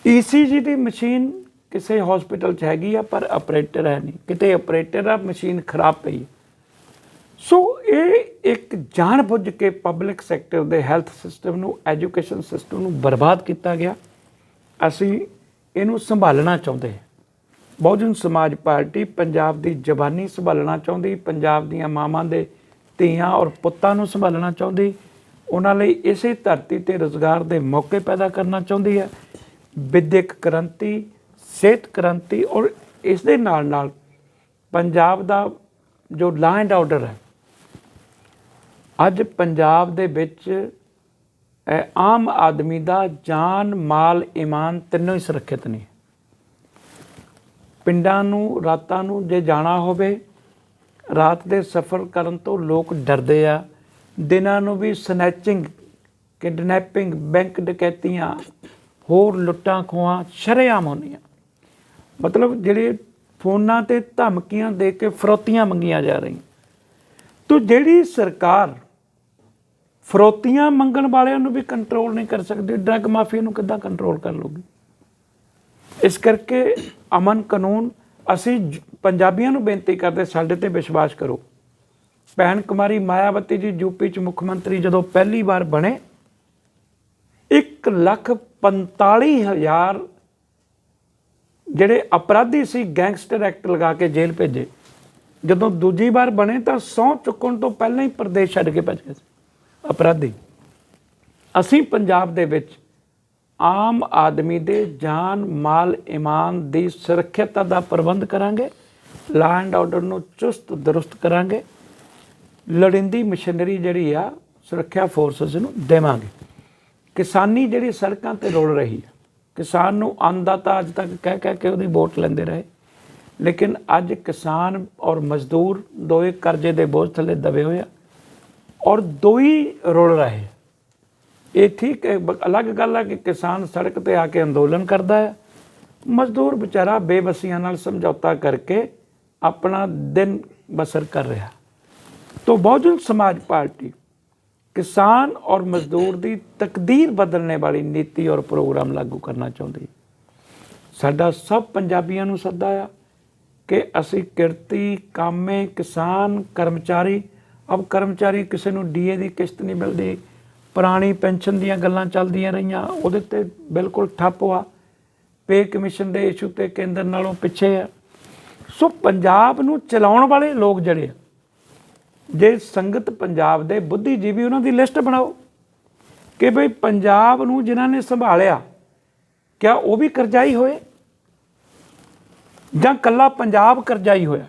[SPEAKER 2] ਈਸੀਜੀ ਦੀ ਮਸ਼ੀਨ ਕਿਸੇ ਹਸਪੀਟਲ 'ਚ ਹੈਗੀ ਆ, ਪਰ ਆਪਰੇਟਰ ਹੈ ਨਹੀਂ। ਕਿਤੇ ਆਪਰੇਟਰ ਆ ਮਸ਼ੀਨ ਖਰਾਬ ਪਈ ਹੈ ਸੋ ਇਹ ਇੱਕ ਜਾਣਬੁੱਝ ਕੇ ਪਬਲਿਕ ਸੈਕਟਰ ਦੇ ਹੈਲਥ ਸਿਸਟਮ ਨੂੰ, ਐਜੂਕੇਸ਼ਨ ਸਿਸਟਮ ਨੂੰ ਬਰਬਾਦ ਕੀਤਾ ਗਿਆ। ਅਸੀਂ ਇਹਨੂੰ ਸੰਭਾਲਣਾ ਚਾਹੁੰਦੇ ਹਾਂ। ਬਹੁਜਨ ਸਮਾਜ ਪਾਰਟੀ ਪੰਜਾਬ ਦੀ ਜ਼ਬਾਨੀ ਸੰਭਾਲਣਾ ਚਾਹੁੰਦੀ, ਪੰਜਾਬ ਦੀਆਂ ਮਾਵਾਂ ਦੇ ਧੀਆਂ ਔਰ ਪੁੱਤਾਂ ਨੂੰ ਸੰਭਾਲਣਾ ਚਾਹੁੰਦੀ, ਉਹਨਾਂ ਲਈ ਇਸੇ ਧਰਤੀ ਤੇ ਰੋਜ਼ਗਾਰ ਦੇ ਮੌਕੇ ਪੈਦਾ ਕਰਨਾ ਚਾਹੁੰਦੀ ਹੈ। ਵਿਦਿਅਕ ਕ੍ਰਾਂਤੀ, ਸਿਹਤ ਕ੍ਰਾਂਤੀ ਔਰ ਇਸ ਦੇ ਨਾਲ ਨਾਲ ਪੰਜਾਬ ਦਾ ਜੋ ਲਾ ਐਂਡ ਆਰਡਰ ਹੈ ਅੱਜ ਪੰਜਾਬ ਦੇ ਵਿੱਚ ਆਮ ਆਦਮੀ ਦਾ ਜਾਨ ਮਾਲ ਇਮਾਨ ਤਿੰਨੋਂ ਹੀ ਸੁਰੱਖਿਅਤ ਨੇ। ਪਿੰਡਾਂ ਨੂੰ, ਰਾਤਾਂ ਨੂੰ ਜੇ ਜਾਣਾ ਹੋਵੇ, ਰਾਤ ਦੇ ਸਫ਼ਰ ਕਰਨ ਤੋਂ ਲੋਕ ਡਰਦੇ ਆ। ਦਿਨਾਂ ਨੂੰ ਵੀ ਸਨੈਚਿੰਗ ਕਿਡਨੈਪਿੰਗ ਬੈਂਕ ਡਕੈਤੀਆਂ, ਹੋਰ ਲੁੱਟਾਂ ਖੋਹਾਂ ਸ਼ਰੇਆਮ ਹੁੰਦੀਆਂ। ਮਤਲਬ ਜਿਹੜੇ ਫੋਨਾਂ ਤੇ ਧਮਕੀਆਂ ਦੇ ਕੇ ਫਰੋਤੀਆਂ ਮੰਗੀਆਂ ਜਾ ਰਹੀਆਂ। ਤੋ ਜਿਹੜੀ ਸਰਕਾਰ ਫਰੋਤੀਆਂ ਮੰਗਣ ਵਾਲਿਆਂ ਨੂੰ ਵੀ ਕੰਟਰੋਲ ਨਹੀਂ ਕਰ ਸਕਦੇ। ਡਰੱਗ ਮਾਫੀਆ ਨੂੰ ਕਿੱਦਾਂ ਕੰਟਰੋਲ ਕਰ ਲੂਗੀ? ਇਸ ਕਰਕੇ ਅਮਨ ਕਾਨੂੰਨ, ਅਸੀਂ ਪੰਜਾਬੀਆਂ ਨੂੰ ਬੇਨਤੀ ਕਰਦੇ, ਸਾਡੇ ਤੇ ਵਿਸ਼ਵਾਸ ਕਰੋ। ਭੈਣ ਕੁਮਾਰੀ ਮਾਇਆਵਤੀ ਜੀ ਯੂਪੀ ਚ ਮੁੱਖ ਮੰਤਰੀ ਜਦੋਂ ਪਹਿਲੀ ਵਾਰ ਬਣੇ 1 ਲੱਖ 45 ਹਜ਼ਾਰ ਜਿਹੜੇ ਅਪਰਾਧੀ ਸੀ, ਗੈਂਗਸਟਰ ਐਕਟ ਲਗਾ ਕੇ ਜੇਲ੍ਹ ਭੇਜੇ। ਜਦੋਂ ਦੂਜੀ ਵਾਰ ਬਣੇ ਤਾਂ ਸਹੁੰ ਚੁੱਕਣ ਤੋਂ ਪਹਿਲਾਂ ਹੀ ਪ੍ਰਦੇਸ਼ ਛੱਡ ਕੇ ਭੱਜ ਗਏ ਸੀ। ਅਪਰਾਧੀ। ਅਸੀਂ ਪੰਜਾਬ ਦੇ ਵਿੱਚ ਆਮ ਆਦਮੀ ਦੇ ਜਾਨ, ਮਾਲ, ਇਮਾਨ ਦੀ ਸੁਰੱਖਿਅਤਾ ਦਾ ਪ੍ਰਬੰਧ ਕਰਾਂਗੇ ਲਾ ਐਂਡ ਆਰਡਰ ਨੂੰ ਚੁਸਤ ਦਰੁਸਤ ਕਰਾਂਗੇ, ਲੜਿੰਦੀ ਮਸ਼ੀਨਰੀ ਜਿਹੜੀ ਆ, ਸੁਰੱਖਿਆ ਫੋਰਸਸ ਨੂੰ ਦੇਵਾਂਗੇ। ਕਿਸਾਨੀ ਜਿਹੜੀ ਸੜਕਾਂ ਤੇ ਰੋਲ ਰਹੀ ਹੈ ਕਿਸਾਨ ਨੂੰ ਅੰਨਦਾਤਾ ਅੱਜ ਤੱਕ ਕਹਿ ਕਹਿ ਕੇ ਉਹਦੀ ਵੋਟ ਲੈਂਦੇ ਰਹੇ। ਲੇਕਿਨ ਅੱਜ ਕਿਸਾਨ ਔਰ ਮਜ਼ਦੂਰ ਦੋਏ ਕਰਜ਼ੇ ਦੇ ਬੋਝ ਥੱਲੇ ਦਬੇ ਹੋਏ ਆ। ਔਰ ਦੋਈ ਰੋਲ ਰਹੇ ਆ। ਇਹ ਠੀਕ ਹੈ ਬ- ਅਲੱਗ ਗੱਲ ਹੈ ਕਿ ਕਿਸਾਨ ਸੜਕ ਤੇ ਆ ਕੇ ਅੰਦੋਲਨ ਕਰਦਾ ਹੈ ਮਜ਼ਦੂਰ ਵਿਚਾਰਾ ਬੇਬਸੀਆਂ ਨਾਲ ਸਮਝੌਤਾ ਕਰਕੇ ਆਪਣਾ ਦਿਨ ਬਸਰ ਕਰ ਰਿਹਾ तो बहुजन समाज पार्टी किसान और मजदूर ਦੀ ਤਕਦੀਰ ਬਦਲਣੇ ਵਾਲੀ ਨੀਤੀ ਔਰ ਪ੍ਰੋਗਰਾਮ ਲਾਗੂ ਕਰਨਾ ਚਾਹੁੰਦੀ ਹੈ ਸਾਡਾ ਸਭ ਪੰਜਾਬੀਆਂ ਨੂੰ ਸੱਦਾ ਆ ਕਿ ਅਸੀਂ ਕਿਰਤੀ ਕਾਮੇ ਕਿਸਾਨ ਕਰਮਚਾਰੀ ਅਬ ਕਰਮਚਾਰੀ ਕਿਸੇ ਨੂੰ ਡੀਏ ਦੀ ਕਿਸ਼ਤ ਨਹੀਂ ਮਿਲਦੀ, ਪੁਰਾਣੀ ਪੈਨਸ਼ਨ ਦੀਆਂ ਗੱਲਾਂ ਚੱਲਦੀਆਂ ਰਹੀਆਂ, ਉਹਦੇ ਤੇ ਬਿਲਕੁਲ ਠੱਪ ਆ। ਪੇ ਕਮਿਸ਼ਨ ਦੇ ਇਸ਼ੂ ਤੇ ਕੇਂਦਰ ਨਾਲੋਂ ਪਿੱਛੇ ਆ। ਸੋ ਪੰਜਾਬ ਨੂੰ ਚਲਾਉਣ ਵਾਲੇ ਲੋਕ ਜਿਹੜੇ ਆ, ਜੇ ਸੰਗਤ ਪੰਜਾਬ ਦੇ ਬੁੱਧੀਜੀਵੀ ਉਹਨਾਂ ਦੀ ਲਿਸਟ ਬਣਾਓ, ਕਿ ਭਈ ਪੰਜਾਬ ਨੂੰ ਜਿਨ੍ਹਾਂ ਨੇ ਸੰਭਾਲਿਆ, ਕਿਆ ਉਹ ਵੀ ਕਰਜ਼ਾਈ ਹੋਏ? ਜਾਂ ਕੱਲਾ ਪੰਜਾਬ ਕਰਜ਼ਾਈ ਹੋਇਆ?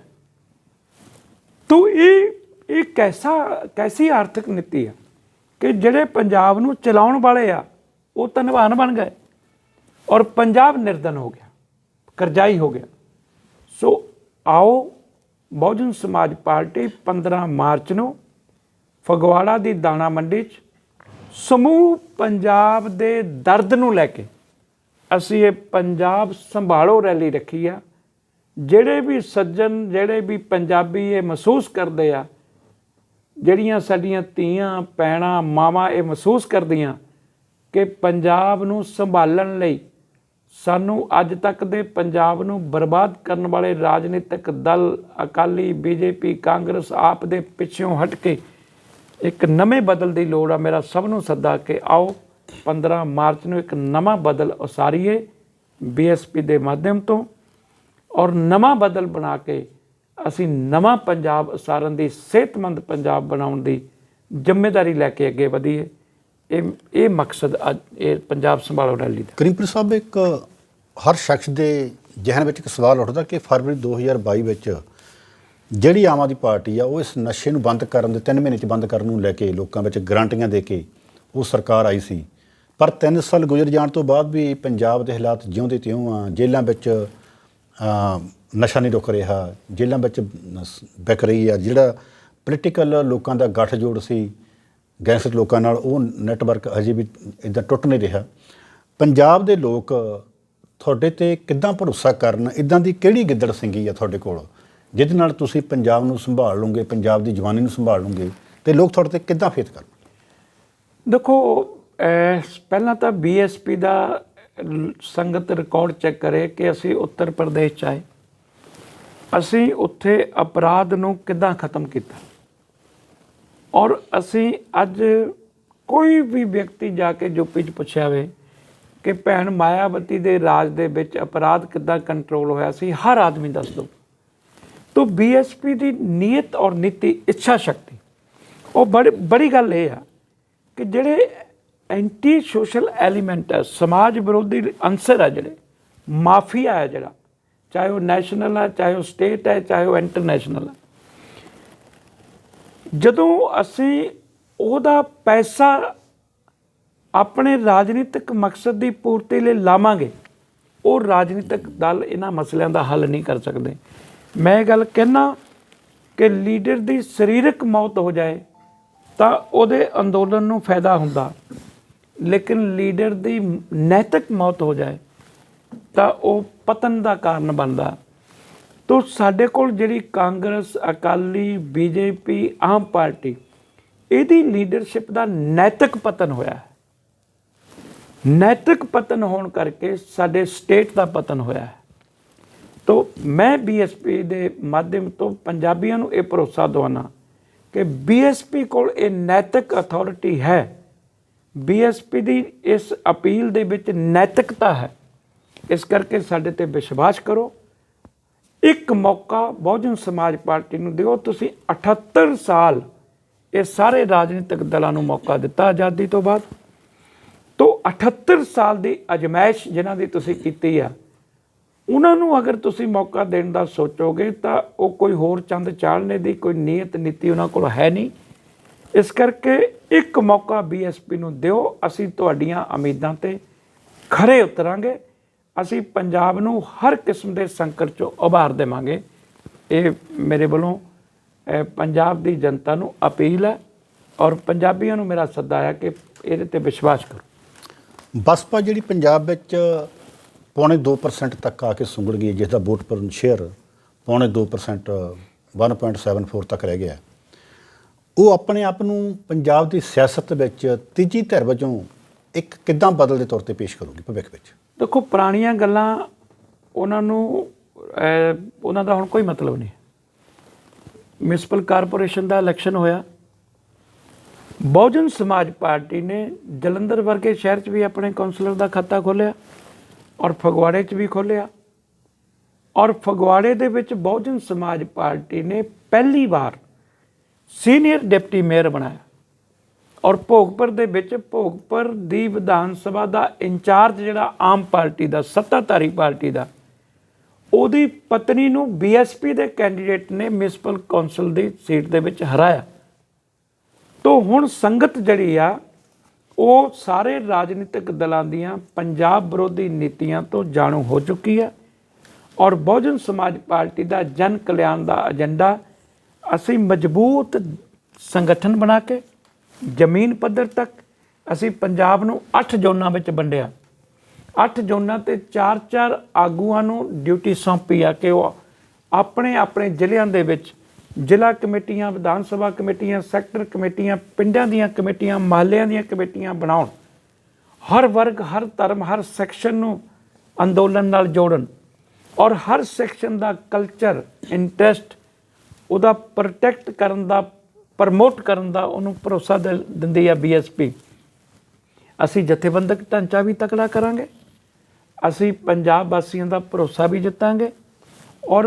[SPEAKER 2] ਤੂੰ ਇਹ ਇਹ ਕੈਸਾ, ਕੈਸੀ ਆਰਥਿਕ ਨੀਤੀ ਆ ਕਿ ਜਿਹੜੇ ਪੰਜਾਬ ਨੂੰ ਚਲਾਉਣ ਵਾਲੇ ਆ, ਉਹ ਧਨਵਾਨ ਬਣ ਗਏ ਔਰ ਪੰਜਾਬ ਨਿਰਧਨ ਹੋ ਗਿਆ, ਕਰਜ਼ਾਈ ਹੋ ਗਿਆ। ਸੋ ਆਓ, ਬਹੁਜਨ ਸਮਾਜ ਪਾਰਟੀ 15 ਮਾਰਚ ਨੂੰ ਫਗਵਾੜਾ ਦੀ ਦਾਣਾ ਮੰਡੀ 'ਚ ਸਮੂਹ ਪੰਜਾਬ ਦੇ ਦਰਦ ਨੂੰ ਲੈ ਕੇ ਅਸੀਂ ਇਹ ਪੰਜਾਬ ਸੰਭਾਲੋ ਰੈਲੀ ਰੱਖੀ ਆ। ਜਿਹੜੇ ਵੀ ਸੱਜਣ, ਜਿਹੜੇ ਵੀ ਪੰਜਾਬੀ ਇਹ ਮਹਿਸੂਸ ਕਰਦੇ ਆ ਜਿਹੜੀਆਂ ਸਾਡੀਆਂ ਧੀਆਂ ਪੈਣਾ ਮਾਵਾਂ ਇਹ ਮਹਿਸੂਸ ਕਰਦੀਆਂ ਕਿ ਪੰਜਾਬ ਨੂੰ ਸੰਭਾਲਣ ਲਈ ਸਾਨੂੰ ਅੱਜ ਤੱਕ ਦੇ ਪੰਜਾਬ ਨੂੰ ਬਰਬਾਦ ਕਰਨ ਵਾਲੇ ਰਾਜਨੀਤਿਕ ਦਲ ਅਕਾਲੀ, ਬੀਜੇਪੀ, ਕਾਂਗਰਸ ਆਪ ਦੇ ਪਿੱਛੋਂ ਹਟ ਕੇ ਇੱਕ ਨਵੇਂ ਬਦਲ ਦੀ ਲੋੜ ਆ। ਮੇਰਾ ਸਭ ਨੂੰ ਸੱਦਾ ਕਿ ਆਓ 15 ਮਾਰਚ ਨੂੰ ਇੱਕ ਨਵਾਂ ਬਦਲ ਉਸਾਰੀਏ ਬੀਐਸਪੀ ਦੇ ਮਾਧਿਅਮ ਤੋਂ ਔਰ ਨਵਾਂ ਬਦਲ ਬਣਾ ਕੇ ਅਸੀਂ ਨਵਾਂ ਪੰਜਾਬ ਉਸਾਰਨ ਦੀ, ਸਿਹਤਮੰਦ ਪੰਜਾਬ ਬਣਾਉਣ ਦੀ ਜ਼ਿੰਮੇਵਾਰੀ ਲੈ ਕੇ ਅੱਗੇ ਵਧੀਏ। ਇਹ ਇਹ ਮਕਸਦ ਅੱਜ ਇਹ ਪੰਜਾਬ ਸੰਭਾਲੋ ਰੈਲੀ ਦਾ।
[SPEAKER 1] ਕਰੀਮਪੁਰ ਸਾਹਿਬ, ਇੱਕ, ਹਰ ਸ਼ਖਸ ਦੇ ਜ਼ਿਹਨ ਵਿੱਚ ਇੱਕ ਸਵਾਲ ਉੱਠਦਾ ਕਿ ਫਰਵਰੀ 2022 ਵਿੱਚ ਜਿਹੜੀ ਆਮ ਆਦਮੀ ਪਾਰਟੀ ਆ, ਉਹ ਇਸ ਨਸ਼ੇ ਨੂੰ ਬੰਦ ਕਰਨ ਦੇ 3 ਮਹੀਨੇ ਚ ਬੰਦ ਕਰਨ ਨੂੰ ਲੈ ਕੇ ਲੋਕਾਂ ਵਿੱਚ ਗਰੰਟੀਆਂ ਦੇ ਕੇ ਉਹ ਸਰਕਾਰ ਆਈ ਸੀ। ਪਰ 3 ਸਾਲ ਗੁਜ਼ਰ ਜਾਣ ਤੋਂ ਬਾਅਦ ਵੀ ਪੰਜਾਬ ਦੇ ਹਾਲਾਤ ਜਿਉਂ ਦੇ ਤਿਉਂ ਆ, ਜੇਲ੍ਹਾਂ ਵਿੱਚ ਨਸ਼ਾ ਨਹੀਂ ਰੁਕ ਰਿਹਾ, ਜੇਲ੍ਹਾਂ ਵਿੱਚ ਵਿਕ ਰਹੀ ਆ। ਜਿਹੜਾ ਪੋਲੀਟੀਕਲ ਲੋਕਾਂ ਦਾ ਗੱਠਜੋੜ ਸੀ ਗੈਂਗਸਟਰ ਲੋਕਾਂ ਨਾਲ, ਉਹ ਨੈਟਵਰਕ ਅਜੇ ਵੀ ਇਦਾਂ ਟੁੱਟ ਨਹੀਂ ਰਿਹਾ। ਪੰਜਾਬ ਦੇ ਲੋਕ ਤੁਹਾਡੇ ਤੇ ਕਿੱਦਾਂ ਭਰੋਸਾ ਕਰਨ, ਇਦਾਂ ਦੀ ਕਿਹੜੀ ਗਿੱਦੜ ਸਿੰਗੀ ਆ ਤੁਹਾਡੇ ਕੋਲ? ਜਿਹਦੇ ਨਾਲ ਤੁਸੀਂ ਪੰਜਾਬ ਨੂੰ ਸੰਭਾਲ ਲਓਗੇ, ਪੰਜਾਬ ਦੀ ਜਵਾਨੀ ਨੂੰ ਸੰਭਾਲ ਲਓਗੇ, ਤੇ ਲੋਕ ਤੁਹਾਡੇ ਤੇ ਕਿੱਦਾਂ ਫੇਤ ਕਰਨ?
[SPEAKER 2] ਦੇਖੋ ਪਹਿਲਾਂ ਤਾਂ ਬੀਐਸਪੀ ਦਾ ਸੰਗਤ ਰਿਕਾਰਡ ਚੈੱਕ ਕਰੇ ਕਿ ਅਸੀਂ ਉੱਤਰ ਪ੍ਰਦੇਸ਼ ਚ ਆਏ। ਅਸੀਂ ਉੱਥੇ ਅਪਰਾਧ ਨੂੰ ਕਿੱਦਾਂ ਖਤਮ ਕੀਤਾ? ਔਰ ਅਸੀਂ ਅੱਜ ਕੋਈ ਵੀ ਵਿਅਕਤੀ ਜਾ ਕੇ ਯੂਪੀ ਚ ਪੁੱਛਿਆ ਵੇ ਕਿ ਭੈਣ ਮਾਇਆਵਤੀ ਦੇ ਰਾਜ ਦੇ ਵਿੱਚ ਅਪਰਾਧ ਕਿੱਦਾਂ ਕੰਟਰੋਲ ਹੋਇਆ ਸੀ, ਹਰ ਆਦਮੀ ਦੱਸ ਦੋ। ਤੋ ਬੀਐਸਪੀ ਦੀ ਨੀਅਤ ਔਰ ਨੀਤੀ, ਇੱਛਾ ਸ਼ਕਤੀ, ਉਹ ਬੜੀ ਬੜੀ ਗੱਲ ਇਹ ਆ ਕਿ ਜਿਹੜੇ ਐਂਟੀ ਸੋਸ਼ਲ ਐਲੀਮੈਂਟ ਹੈ ਸਮਾਜ ਵਿਰੋਧੀ ਅੰਸਰ ਆ ਜਿਹੜੇ, ਮਾਫੀਆ ਹੈ ਜਿਹੜਾ ਚਾਹੇ ਉਹ ਨੈਸ਼ਨਲ ਹੈ ਚਾਹੇ ਉਹ ਸਟੇਟ ਹੈ ਚਾਹੇ ਉਹ ਇੰਟਰਨੈਸ਼ਨਲ ਹੈ ਜਦੋਂ ਅਸੀਂ ਉਹਦਾ ਪੈਸਾ ਆਪਣੇ ਰਾਜਨੀਤਿਕ ਮਕਸਦ ਦੀ ਪੂਰਤੀ ਲਈ ਲਾਵਾਂਗੇ, ਉਹ ਰਾਜਨੀਤਿਕ ਦਲ ਇਹਨਾਂ ਮਸਲਿਆਂ ਦਾ ਹੱਲ ਨਹੀਂ ਕਰ ਸਕਦੇ। ਮੈਂ ਇਹ ਗੱਲ ਕਹਿਣਾ ਕਿ ਲੀਡਰ ਦੀ ਸਰੀਰਕ ਮੌਤ ਹੋ ਜਾਏ ਤਾਂ ਉਹਦੇ ਅੰਦੋਲਨ ਨੂੰ ਫਾਇਦਾ ਹੁੰਦਾ। ਲੇਕਿਨ ਲੀਡਰ ਦੀ ਨੈਤਿਕ ਮੌਤ ਹੋ ਜਾਏ ਤਾਂ ਉਹ ਪਤਨ ਦਾ ਕਾਰਨ ਬਣਦਾ। ਤੋ ਸਾਡੇ ਕੋਲ ਜਿਹੜੀ ਕਾਂਗਰਸ, ਅਕਾਲੀ, ਬੀਜੇਪੀ, ਆਮ ਪਾਰਟੀ, ਇਹਦੀ ਲੀਡਰਸ਼ਿਪ ਦਾ ਨੈਤਿਕ ਪਤਨ ਹੋਇਆ ਹੈ। ਨੈਤਿਕ ਪਤਨ ਹੋਣ ਕਰਕੇ ਸਾਡੇ ਸਟੇਟ ਦਾ ਪਤਨ ਹੋਇਆ ਹੈ। ਤੋ ਮੈਂ ਬੀਐਸਪੀ ਦੇ ਮਾਧਿਅਮ ਤੋਂ ਪੰਜਾਬੀਆਂ ਨੂੰ ਇਹ ਭਰੋਸਾ ਦਵਾਨਾ ਕਿ ਬੀਐਸਪੀ ਕੋਲ ਇਹ ਨੈਤਿਕ ਅਥਾਰਟੀ ਹੈ। ਬੀਐਸਪੀ ਦੀ ਇਸ ਅਪੀਲ ਦੇ ਵਿੱਚ ਨੈਤਿਕਤਾ ਹੈ। ਇਸ ਕਰਕੇ ਸਾਡੇ ਤੇ ਵਿਸ਼ਵਾਸ ਕਰੋ। ਇੱਕ ਮੌਕਾ ਬਹੁਜਨ ਸਮਾਜ ਪਾਰਟੀ ਨੂੰ ਦਿਓ। ਤੁਸੀਂ 78 ਸਾਲ ਇਹ ਸਾਰੇ ਰਾਜਨੀਤਿਕ ਦਲਾਂ ਨੂੰ ਮੌਕਾ ਦਿੱਤਾ ਆਜ਼ਾਦੀ ਤੋਂ ਬਾਅਦ। ਤੋਂ 78 ਸਾਲ ਦੀ ਅਜਮਾਇਸ਼ ਜਿਨ੍ਹਾਂ ਦੀ ਤੁਸੀਂ ਕੀਤੀ ਆ, ਉਹਨਾਂ ਨੂੰ ਅਗਰ ਤੁਸੀਂ ਮੌਕਾ ਦੇਣ ਦਾ ਸੋਚੋਗੇ ਤਾਂ ਉਹ ਕੋਈ ਹੋਰ ਚੰਦ ਚਾੜਨੇ ਦੀ ਕੋਈ ਨੀਅਤ ਨੀਤੀ ਉਹਨਾਂ ਕੋਲ ਹੈ ਨਹੀਂ। ਇਸ ਕਰਕੇ ਇੱਕ ਮੌਕਾ ਬੀਐਸਪੀ ਨੂੰ ਦਿਓ। ਅਸੀਂ ਤੁਹਾਡੀਆਂ ਉਮੀਦਾਂ ਤੇ ਖਰੇ ਉਤਰਾਂਗੇ। ਅਸੀਂ ਪੰਜਾਬ ਨੂੰ ਹਰ ਕਿਸਮ ਦੇ ਸੰਕਟ ਚੋਂ ਉਭਾਰ ਦੇਵਾਂਗੇ। ਇਹ ਮੇਰੇ ਵੱਲੋਂ ਪੰਜਾਬ ਦੀ ਜਨਤਾ ਨੂੰ ਅਪੀਲ ਹੈ ਔਰ ਪੰਜਾਬੀਆਂ ਨੂੰ ਮੇਰਾ ਸੱਦਾ ਹੈ ਕਿ ਇਹਦੇ ਤੇ ਵਿਸ਼ਵਾਸ ਕਰੋ।
[SPEAKER 1] ਬਸਪਾ ਜਿਹੜੀ ਪੰਜਾਬ ਵਿੱਚ ਪੌਣੇ 2% ਤੱਕ ਆ ਕੇ ਸੁੰਗੜ ਗਈ ਹੈ, ਜਿਸ ਦਾ ਵੋਟ ਪਰ ਸ਼ੇਅਰ ਪੌਣੇ 2% 1.74 ਤੱਕ ਰਹਿ ਗਿਆ ਉਹ ਆਪਣੇ ਆਪ ਨੂੰ ਪੰਜਾਬ ਦੀ ਸਿਆਸਤ ਵਿੱਚ ਤੀਜੀ ਧਿਰ ਵਜੋਂ ਇੱਕ ਕਿੱਦਾਂ ਬਦਲ ਦੇ ਤੌਰ ਤੇ ਪੇਸ਼ ਕਰੂਗੀ ਭਵਿੱਖ ਵਿੱਚ?
[SPEAKER 2] ਦੇਖੋ, ਪੁਰਾਣੀਆਂ ਗੱਲਾਂ ਉਹਨਾਂ ਨੂੰ ਉਹਨਾਂ ਦਾ ਹੁਣ ਕੋਈ ਮਤਲਬ ਨਹੀਂ। ਮਿਊਨਿਸਪਲ ਕਾਰਪੋਰੇਸ਼ਨ ਦਾ ਇਲੈਕਸ਼ਨ ਹੋਇਆ। ਬਹੁਜਨ ਸਮਾਜ ਪਾਰਟੀ ਨੇ ਜਲੰਧਰ ਵਰਗੇ ਸ਼ਹਿਰ 'ਚ ਵੀ ਆਪਣੇ ਕਾਉਂਸਲਰ ਦਾ ਖਾਤਾ ਖੋਲ੍ਹਿਆ ਔਰ ਫਗਵਾੜੇ 'ਚ ਵੀ ਖੋਲ੍ਹਿਆ। ਔਰ ਫਗਵਾੜੇ ਦੇ ਵਿੱਚ ਬਹੁਜਨ ਸਮਾਜ ਪਾਰਟੀ ਨੇ ਪਹਿਲੀ ਵਾਰ ਸੀਨੀਅਰ ਡਿਪਟੀ ਮੇਅਰ ਬਣਾਇਆ। ਔਰ ਭੋਗਪੁਰ ਦੇ ਵਿੱਚ ਭੋਗਪੁਰ ਦੀ ਵਿਧਾਨ ਸਭਾ ਦਾ ਇੰਚਾਰਜ ਜਿਹੜਾ ਆਮ ਪਾਰਟੀ ਦਾ, ਸੱਤਾਧਾਰੀ ਪਾਰਟੀ ਦਾ, ਉਹਦੀ ਪਤਨੀ ਨੂੰ ਬੀਐਸਪੀ ਦੇ ਕੈਂਡੀਡੇਟ ਨੇ ਮਿਊਨਿਸਪਲ ਕੌਂਸਲ ਦੀ ਸੀਟ ਦੇ ਵਿੱਚ ਹਰਾਇਆ। ਤੋਂ ਹੁਣ ਸੰਗਤ ਜਿਹੜੀ ਆ, ਉਹ ਸਾਰੇ ਰਾਜਨੀਤਿਕ ਦਲਾਂ ਦੀਆਂ ਪੰਜਾਬ ਵਿਰੋਧੀ ਨੀਤੀਆਂ ਤੋਂ ਜਾਣੂ ਹੋ ਚੁੱਕੀ ਹੈ ਔਰ ਬਹੁਜਨ ਸਮਾਜ ਪਾਰਟੀ ਦਾ ਜਨ ਕਲਿਆਣ ਦਾ ਏਜੰਡਾ ਅਸੀਂ ਮਜ਼ਬੂਤ ਸੰਗਠਨ ਬਣਾ ਕੇ ਜ਼ਮੀਨ ਪੱਧਰ ਤੱਕ ਅਸੀਂ ਪੰਜਾਬ ਨੂੰ 8 ਜ਼ੋਨਾਂ ਵਿੱਚ ਵੰਡਿਆ। 8 ਜ਼ੋਨਾਂ ਤੇ 4-4 ਆਗੂਆਂ ਨੂੰ ਡਿਊਟੀ ਸੌਂਪੀ ਆ ਕਿ ਉਹ ਆਪਣੇ ਆਪਣੇ ਜ਼ਿਲ੍ਹਿਆਂ ਦੇ ਵਿੱਚ ਜ਼ਿਲ੍ਹਾ ਕਮੇਟੀਆਂ, ਵਿਧਾਨ ਸਭਾ ਕਮੇਟੀਆਂ, ਸੈਕਟਰ ਕਮੇਟੀਆਂ, ਪਿੰਡਾਂ ਦੀਆਂ ਕਮੇਟੀਆਂ, ਮਹੱਲਿਆਂ ਦੀਆਂ ਕਮੇਟੀਆਂ ਬਣਾਉਣ। ਹਰ ਵਰਗ, ਹਰ ਧਰਮ, ਹਰ ਸੈਕਸ਼ਨ ਨੂੰ ਅੰਦੋਲਨ ਨਾਲ ਜੋੜਨ। ਔਰ ਹਰ ਸੈਕਸ਼ਨ ਦਾ ਕਲਚਰ, ਇੰਟਰਸਟ ਉਹਦਾ ਪ੍ਰੋਟੈਕਟ ਕਰਨ ਦਾ ਪ੍ਰਮੋਟ ਕਰਨ ਦਾ ਉਹਨੂੰ ਭਰੋਸਾ ਦਿਲ- ਦਿੰਦੀ ਆ ਬੀਐਸਪੀ ਅਸੀਂ ਜਥੇਬੰਦਕ ਢਾਂਚਾ ਵੀ ਤਕੜਾ ਕਰਾਂਗੇ। ਅਸੀਂ ਪੰਜਾਬ ਵਾਸੀਆਂ ਦਾ ਭਰੋਸਾ ਵੀ ਜਿੱਤਾਂਗੇ। ਔਰ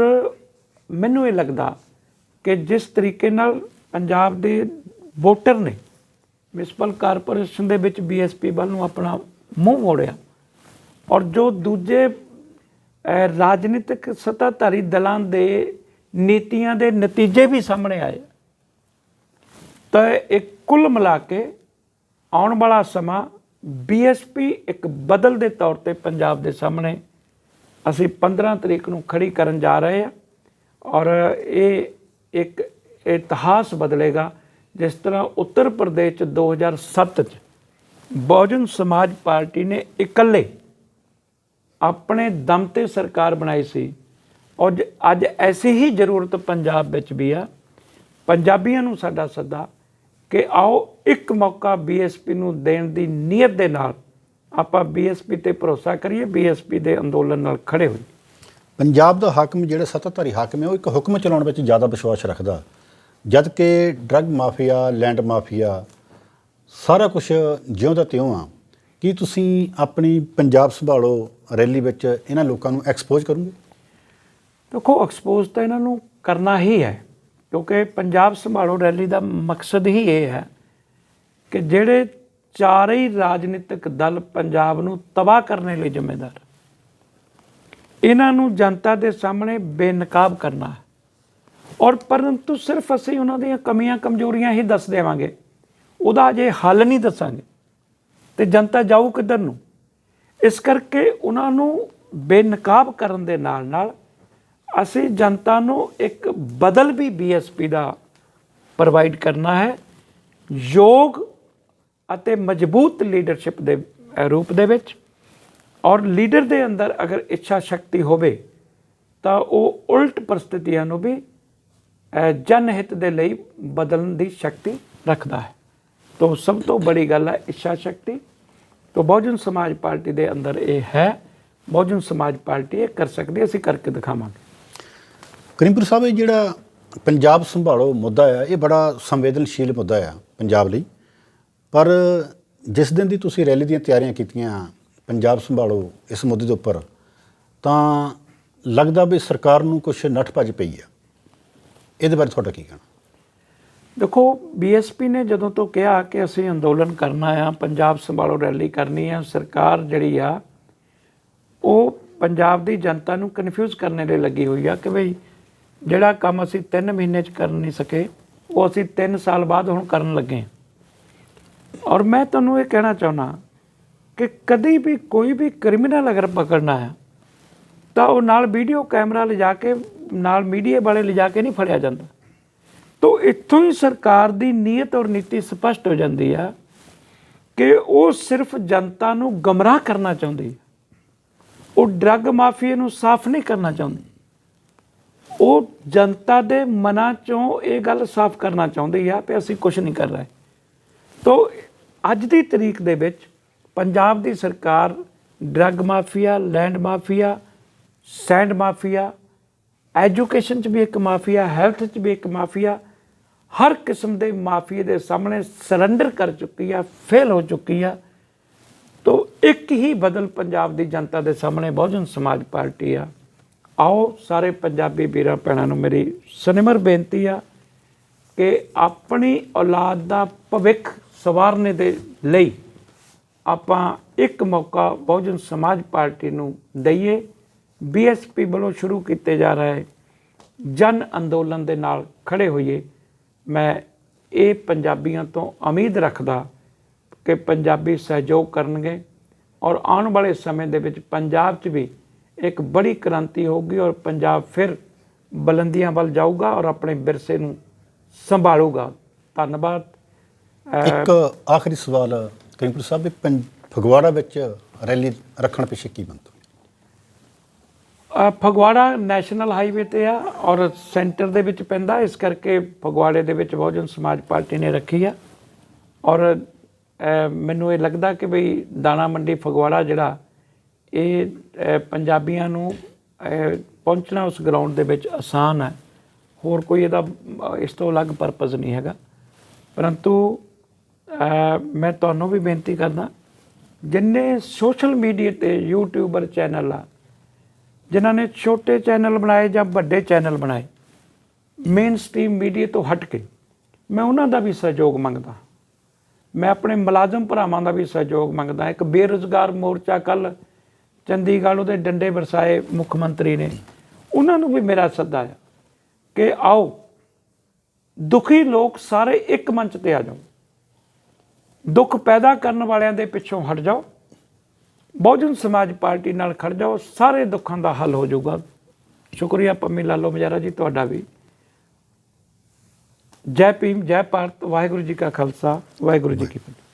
[SPEAKER 2] ਮੈਨੂੰ ਇਹ ਲੱਗਦਾ ਕਿ ਜਿਸ ਤਰੀਕੇ ਨਾਲ ਪੰਜਾਬ ਦੇ ਵੋਟਰ ਨੇ ਮਿਊਨਿਸਪਲ ਕਾਰਪੋਰੇਸ਼ਨ ਦੇ ਵਿੱਚ ਬੀਐਸਪੀ ਵੱਲ ਨੂੰ ਆਪਣਾ ਮੂੰਹ ਮੋੜਿਆ ਔਰ ਜੋ ਦੂਜੇ ਰਾਜਨੀਤਿਕ ਸੱਤਾਧਾਰੀ ਦਲਾਂ ਦੇ ਨੀਤੀਆਂ ਦੇ ਨਤੀਜੇ ਵੀ ਸਾਹਮਣੇ ਆਏ। ਤਾਂ ਇਹ ਕੁੱਲ ਮਿਲਾ ਕੇ ਆਉਣ ਵਾਲਾ ਸਮਾਂ ਬੀਐਸਪੀ ਇੱਕ ਬਦਲ ਦੇ ਤੌਰ ਤੇ ਪੰਜਾਬ ਦੇ ਸਾਹਮਣੇ ਅਸੀਂ 15 ਤਰੀਕ ਨੂੰ ਖੜੀ ਕਰਨ ਜਾ ਰਹੇ ਹਾਂ ਔਰ ਇਹ ਇੱਕ ਇਤਿਹਾਸ ਬਦਲੇਗਾ, ਜਿਸ ਤਰ੍ਹਾਂ ਉੱਤਰ ਪ੍ਰਦੇਸ਼ ਚ 2007 ਚ ਬਹੁਜਨ ਸਮਾਜ ਪਾਰਟੀ ਨੇ ਇਕੱਲੇ ਆਪਣੇ ਦਮ ਤੇ ਸਰਕਾਰ ਬਣਾਈ ਸੀ ਔਰ ਜ- ਅੱਜ ਐਸੀ ਹੀ ਜ਼ਰੂਰਤ ਪੰਜਾਬ ਵਿੱਚ ਵੀ ਆ। ਪੰਜਾਬੀਆਂ ਨੂੰ ਸਾਡਾ ਸੱਦਾ ਕਿ ਆਓ ਇੱਕ ਮੌਕਾ ਬੀਐਸਪੀ ਨੂੰ ਦੇਣ ਦੀ ਨੀਅਤ ਦੇ ਨਾਲ ਆਪਾਂ ਬੀਐਸਪੀ ਤੇ ਭਰੋਸਾ ਕਰੀਏ ਬੀਐਸਪੀ ਦੇ ਅੰਦੋਲਨ ਨਾਲ ਖੜੇ ਹੋਈਏ।
[SPEAKER 1] ਪੰਜਾਬ ਦਾ ਹਾਕਮ ਜਿਹੜਾ ਸੱਤਾਧਾਰੀ ਹਾਕਮ ਹੈ ਉਹ ਇੱਕ ਹੁਕਮ ਚਲਾਉਣ ਵਿੱਚ ਜ਼ਿਆਦਾ ਵਿਸ਼ਵਾਸ ਰੱਖਦਾ। ਜਦ ਕਿ ਡਰੱਗ ਮਾਫੀਆ ਲੈਂਡ ਮਾਫੀਆ ਸਾਰਾ ਕੁਝ ਜਿਉਂ ਦਾ ਤਿਉਂ ਆ। ਕੀ ਤੁਸੀਂ ਆਪਣੀ ਪੰਜਾਬ ਸੰਭਾਲੋ ਰੈਲੀ ਵਿੱਚ ਇਹਨਾਂ ਲੋਕਾਂ ਨੂੰ ਐਕਸਪੋਜ਼ ਕਰੋਗੇ?
[SPEAKER 2] ਦੇਖੋ ਐਕਸਪੋਜ਼ ਤਾਂ ਇਹਨਾਂ ਨੂੰ ਕਰਨਾ ਹੀ ਹੈ। ਕਿਉਂਕਿ ਪੰਜਾਬ ਸੰਭਾਲੋ ਰੈਲੀ ਦਾ ਮਕਸਦ ਹੀ ਇਹ ਹੈ ਕਿ ਜਿਹੜੇ ਚਾਰੇ ਹੀ ਰਾਜਨੀਤਿਕ ਦਲ ਪੰਜਾਬ ਨੂੰ ਤਬਾਹ ਕਰਨ ਲਈ ਜ਼ਿੰਮੇਦਾਰ ਇਹਨਾਂ ਨੂੰ ਜਨਤਾ ਦੇ ਸਾਹਮਣੇ ਬੇਨਕਾਬ ਕਰਨਾ ਔਰ ਪਰੰਤੂ ਸਿਰਫ ਅਸੀਂ ਉਹਨਾਂ ਦੀਆਂ ਕਮੀਆਂ, ਕਮਜ਼ੋਰੀਆਂ ਹੀ ਦੱਸ ਦੇਵਾਂਗੇ। ਉਹਦਾ ਜੇ ਹੱਲ ਨਹੀਂ ਦੱਸਾਂਗੇ। ਤੇ ਜਨਤਾ ਜਾਊ ਕਿੱਧਰ ਨੂੰ? ਇਸ ਕਰਕੇ ਉਹਨਾਂ ਨੂੰ ਬੇਨਕਾਬ ਕਰਨ ਦੇ ਨਾਲ ਨਾਲ ਅਸੀਂ ਜਨਤਾ ਨੂੰ ਇੱਕ ਬਦਲ ਵੀ ਬੀਐਸਪੀ ਦਾ ਪ੍ਰੋਵਾਈਡ ਕਰਨਾ ਹੈ ਯੋਗ ਅਤੇ ਮਜ਼ਬੂਤ ਲੀਡਰਸ਼ਿਪ ਦੇ ਰੂਪ ਦੇ ਵਿੱਚ। ਔਰ ਲੀਡਰ ਦੇ ਅੰਦਰ ਅਗਰ ਇੱਛਾ ਸ਼ਕਤੀ ਹੋਵੇ ਤਾਂ ਉਹ ਉਲਟ ਪਰਿਸਥਿਤੀਆਂ ਨੂੰ ਵੀ ਅ, ਦੇ ਲਈ ਬਦਲਣ ਦੀ ਸ਼ਕਤੀ ਰੱਖਦਾ ਹੈ। ਤੋ ਸਭ ਤੋਂ ਬੜੀ ਗੱਲ ਹੈ ਇੱਛਾ ਸ਼ਕਤੀ। ਤੋ ਬਹੁਜਨ ਸਮਾਜ ਪਾਰਟੀ ਦੇ ਅੰਦਰ ਇਹ ਹੈ ਬਹੁਜਨ ਸਮਾਜ ਪਾਰਟੀ ਇਹ ਕਰ ਸਕਦੀ ਅਸੀਂ ਕਰਕੇ ਦਿਖਾਵਾਂਗੇ।
[SPEAKER 1] ਕਰੀਮਪੁਰ ਸਾਹਿਬ ਇਹ ਜਿਹੜਾ ਪੰਜਾਬ ਸੰਭਾਲੋ ਮੁੱਦਾ ਆ, ਇਹ ਬੜਾ ਸੰਵੇਦਨਸ਼ੀਲ ਮੁੱਦਾ ਆ ਪੰਜਾਬ ਲਈ। ਪਰ ਜਿਸ ਦਿਨ ਦੀ ਤੁਸੀਂ ਰੈਲੀ ਦੀਆਂ ਤਿਆਰੀਆਂ ਕੀਤੀਆਂ ਪੰਜਾਬ ਸੰਭਾਲੋ ਇਸ ਮੁੱਦੇ ਦੇ ਉੱਪਰ, ਤਾਂ ਲੱਗਦਾ ਵੀ ਸਰਕਾਰ ਨੂੰ ਕੁਝ ਨੱਠ ਭੱਜ ਪਈ ਆ। ਇਹਦੇ ਬਾਰੇ ਤੁਹਾਡਾ ਕੀ ਕਹਿਣਾ?
[SPEAKER 2] ਦੇਖੋ ਬੀਐਸਪੀ ਨੇ ਜਦੋਂ ਤੋਂ ਕਿਹਾ ਕਿ ਅਸੀਂ ਅੰਦੋਲਨ ਕਰਨਾ ਆ, ਪੰਜਾਬ ਸੰਭਾਲੋ ਰੈਲੀ ਕਰਨੀ ਆ, ਸਰਕਾਰ ਜਿਹੜੀ ਆ, ਉਹ ਪੰਜਾਬ ਦੀ ਜਨਤਾ ਨੂੰ ਕਨਫਿਊਜ਼ ਕਰਨ ਲਈ ਲੱਗੀ ਹੋਈ ਆ ਕਿ ਭਈ ਜਿਹੜਾ ਕੰਮ ਅਸੀਂ 3 ਮਹੀਨੇ ਚ ਕਰ ਨਹੀਂ ਸਕੇ, ਉਹ ਅਸੀਂ 3 ਸਾਲ ਬਾਅਦ ਹੁਣ ਕਰਨ ਲੱਗੇ ਔਰ ਮੈਂ ਤੁਹਾਨੂੰ ਇਹ ਕਹਿਣਾ ਚਾਹੁੰਦਾ ਕਿ ਕਦੇ ਵੀ ਕੋਈ ਵੀ ਕ੍ਰਿਮੀਨਲ ਅਗਰ ਪਕੜਨਾ ਹੈ, ਤਾਂ ਉਹ ਨਾਲ ਵੀਡੀਓ ਕੈਮਰਾ ਲਿਜਾ ਕੇ, ਨਾਲ ਮੀਡੀਆ ਵਾਲੇ ਲਿਜਾ ਕੇ ਨਹੀਂ ਫੜਿਆ ਜਾਂਦਾ। ਤੋ ਇੱਥੋਂ ਹੀ ਸਰਕਾਰ ਦੀ ਨੀਅਤ ਔਰ ਨੀਤੀ ਸਪਸ਼ਟ ਹੋ ਜਾਂਦੀ ਆ ਕਿ ਉਹ ਸਿਰਫ ਜਨਤਾ ਨੂੰ ਗਮਰਾਹ ਕਰਨਾ ਚਾਹੁੰਦੀ ਉਹ ਡਰੱਗ ਮਾਫੀਆ ਨੂੰ ਸਾਫ਼ ਨਹੀਂ ਕਰਨਾ ਚਾਹੁੰਦੀ। ਉਹ ਜਨਤਾ ਦੇ ਮਨਾਂ ਚੋਂ ਇਹ ਗੱਲ ਸਾਫ਼ ਕਰਨਾ ਚਾਹੁੰਦੀ ਆ ਕਿ ਅਸੀਂ ਕੁਝ ਨਹੀਂ ਕਰ ਰਹੇ। ਤੋ ਅੱਜ ਦੀ ਤਰੀਕ ਦੇ ਵਿੱਚ ਪੰਜਾਬ ਦੀ ਸਰਕਾਰ drug mafia, land mafia, sand mafia, education 'ਚ ਵੀ ਇੱਕ ਮਾਫੀਆ, ਹੈਲਥ 'ਚ ਵੀ ਇੱਕ ਮਾਫੀਆ, ਹਰ ਕਿਸਮ ਦੇ ਮਾਫੀਏ ਦੇ ਸਾਹਮਣੇ ਸਰੈਂਡਰ ਕਰ ਚੁੱਕੀ ਆ, ਫੇਲ ਹੋ ਚੁੱਕੀ ਆ। ਤੋ ਇੱਕ ਹੀ ਬਦਲ ਪੰਜਾਬ ਦੀ ਜਨਤਾ ਦੇ ਸਾਹਮਣੇ ਬਹੁਜਨ ਸਮਾਜ ਪਾਰਟੀ ਆ। ਆਓ ਸਾਰੇ ਪੰਜਾਬੀ ਵੀਰਾਂ ਭੈਣਾਂ ਨੂੰ ਮੇਰੀ ਸਨਿਮਰ ਬੇਨਤੀ ਆ ਕਿ ਆਪਣੀ ਔਲਾਦ ਦਾ ਭਵਿੱਖ ਸਵਾਰਨੇ ਦੇ ਲਈ ਆਪਾਂ ਇੱਕ ਮੌਕਾ ਬਹੁਜਨ ਸਮਾਜ ਪਾਰਟੀ ਨੂੰ ਦਈਏ। ਬੀਐਸਪੀ ਵੱਲੋਂ ਸ਼ੁਰੂ ਕੀਤੇ ਜਾ ਰਹੇ ਜਨ ਅੰਦੋਲਨ ਦੇ ਨਾਲ ਖੜੇ ਹੋਈਏ। ਮੈਂ ਇਹ ਪੰਜਾਬੀਆਂ ਤੋਂ ਉਮੀਦ ਰੱਖਦਾ ਕਿ ਪੰਜਾਬੀ ਸਹਿਯੋਗ ਕਰਨਗੇ ਔਰ ਆਉਣ ਵਾਲੇ ਸਮੇਂ ਦੇ ਵਿੱਚ ਪੰਜਾਬ 'ਚ ਵੀ ਇੱਕ ਬੜੀ ਕ੍ਰਾਂਤੀ ਹੋਊਗੀ ਔਰ ਪੰਜਾਬ ਫਿਰ ਬੁਲੰਦੀਆਂ ਵੱਲ ਜਾਊਗਾ ਔਰ ਆਪਣੇ ਵਿਰਸੇ ਨੂੰ ਸੰਭਾਲੂਗਾ। ਧੰਨਵਾਦ।
[SPEAKER 1] ਇੱਕ ਆਖਰੀ ਸਵਾਲ ਕਰੀਮਪੁਰ ਸਾਹਿਬ ਵੀ ਫਗਵਾੜਾ ਵਿੱਚ ਰੈਲੀ ਰੱਖਣ ਪਿੱਛੇ ਕੀ ਮੰਤਵ
[SPEAKER 2] ਫਗਵਾੜਾ ਨੈਸ਼ਨਲ ਹਾਈਵੇ ਤੇ ਆ ਔਰ ਸੈਂਟਰ ਦੇ ਵਿੱਚ ਪੈਂਦਾ ਇਸ ਕਰਕੇ ਫਗਵਾੜੇ ਦੇ ਵਿੱਚ ਬਹੁਜਨ ਸਮਾਜ ਪਾਰਟੀ ਨੇ ਰੱਖੀ ਆ। ਔਰ ਮੈਨੂੰ ਇਹ ਲੱਗਦਾ ਕਿ ਬਈ ਦਾਣਾ ਮੰਡੀ ਫਗਵਾੜਾ ਜਿਹੜਾ ਇਹ ਪੰਜਾਬੀਆਂ ਨੂੰ ਪਹੁੰਚਣਾ ਉਸ ਗਰਾਊਂਡ ਦੇ ਵਿੱਚ ਆਸਾਨ ਹੈ। ਹੋਰ ਕੋਈ ਇਹਦਾ ਇਸ ਤੋਂ ਅਲੱਗ ਪਰਪਸ ਨਹੀਂ ਹੈਗਾ। ਪਰੰਤੂ ਮੈਂ ਤੁਹਾਨੂੰ ਵੀ ਬੇਨਤੀ ਕਰਦਾ, ਜਿੰਨੇ ਸੋਸ਼ਲ ਮੀਡੀਆ ਤੇ ਯੂਟਿਊਬਰ ਚੈਨਲ ਆ, ਜਿਨ੍ਹਾਂ ਨੇ ਛੋਟੇ ਚੈਨਲ ਬਣਾਏ ਜਾਂ ਵੱਡੇ ਚੈਨਲ ਬਣਾਏ ਮੇਨ ਸਟ੍ਰੀਮ ਮੀਡੀਆ ਤੋਂ ਹਟ ਕੇ, ਮੈਂ ਉਹਨਾਂ ਦਾ ਵੀ ਸਹਿਯੋਗ ਮੰਗਦਾ। ਮੈਂ ਆਪਣੇ ਮੁਲਾਜ਼ਮ ਭਰਾਵਾਂ ਦਾ ਵੀ ਸਹਿਯੋਗ ਮੰਗਦਾ। ਇੱਕ ਬੇਰੁਜ਼ਗਾਰ ਮੋਰਚਾ ਕੱਲ ਚੰਡੀਗੜ੍ਹ ਉਹਦੇ ਡੰਡੇ ਵਰਸਾਏ ਮੁੱਖ ਮੰਤਰੀ ਨੇ। ਉਹਨਾਂ ਨੂੰ ਵੀ ਮੇਰਾ ਸੱਦਾ ਆ ਕਿ ਆਓ, ਦੁਖੀ ਲੋਕ ਸਾਰੇ ਇੱਕ ਮੰਚ ਤੇ ਆ ਜਾਓ। ਦੁੱਖ ਪੈਦਾ ਕਰਨ ਵਾਲਿਆਂ ਦੇ ਪਿੱਛੋਂ ਹਟ ਜਾਓ। ਬਹੁਜਨ ਸਮਾਜ ਪਾਰਟੀ ਨਾਲ ਖੜ ਜਾਓ, ਸਾਰੇ ਦੁੱਖਾਂ ਦਾ ਹੱਲ ਹੋ ਜਾਊਗਾ। ਸ਼ੁਕਰੀਆ ਪੰਮੀ ਲਾਲੋ ਮਜਾਰਾ ਜੀ, ਤੁਹਾਡਾ ਵੀ। ਜੈ ਭੀਮ, ਜੈ ਭਾਰਤ, ਵਾਹਿਗੁਰੂ ਜੀ ਕਾ ਖਾਲਸਾ, ਵਾਹਿਗੁਰੂ ਜੀ ਕੀ ਫਤਿਹ।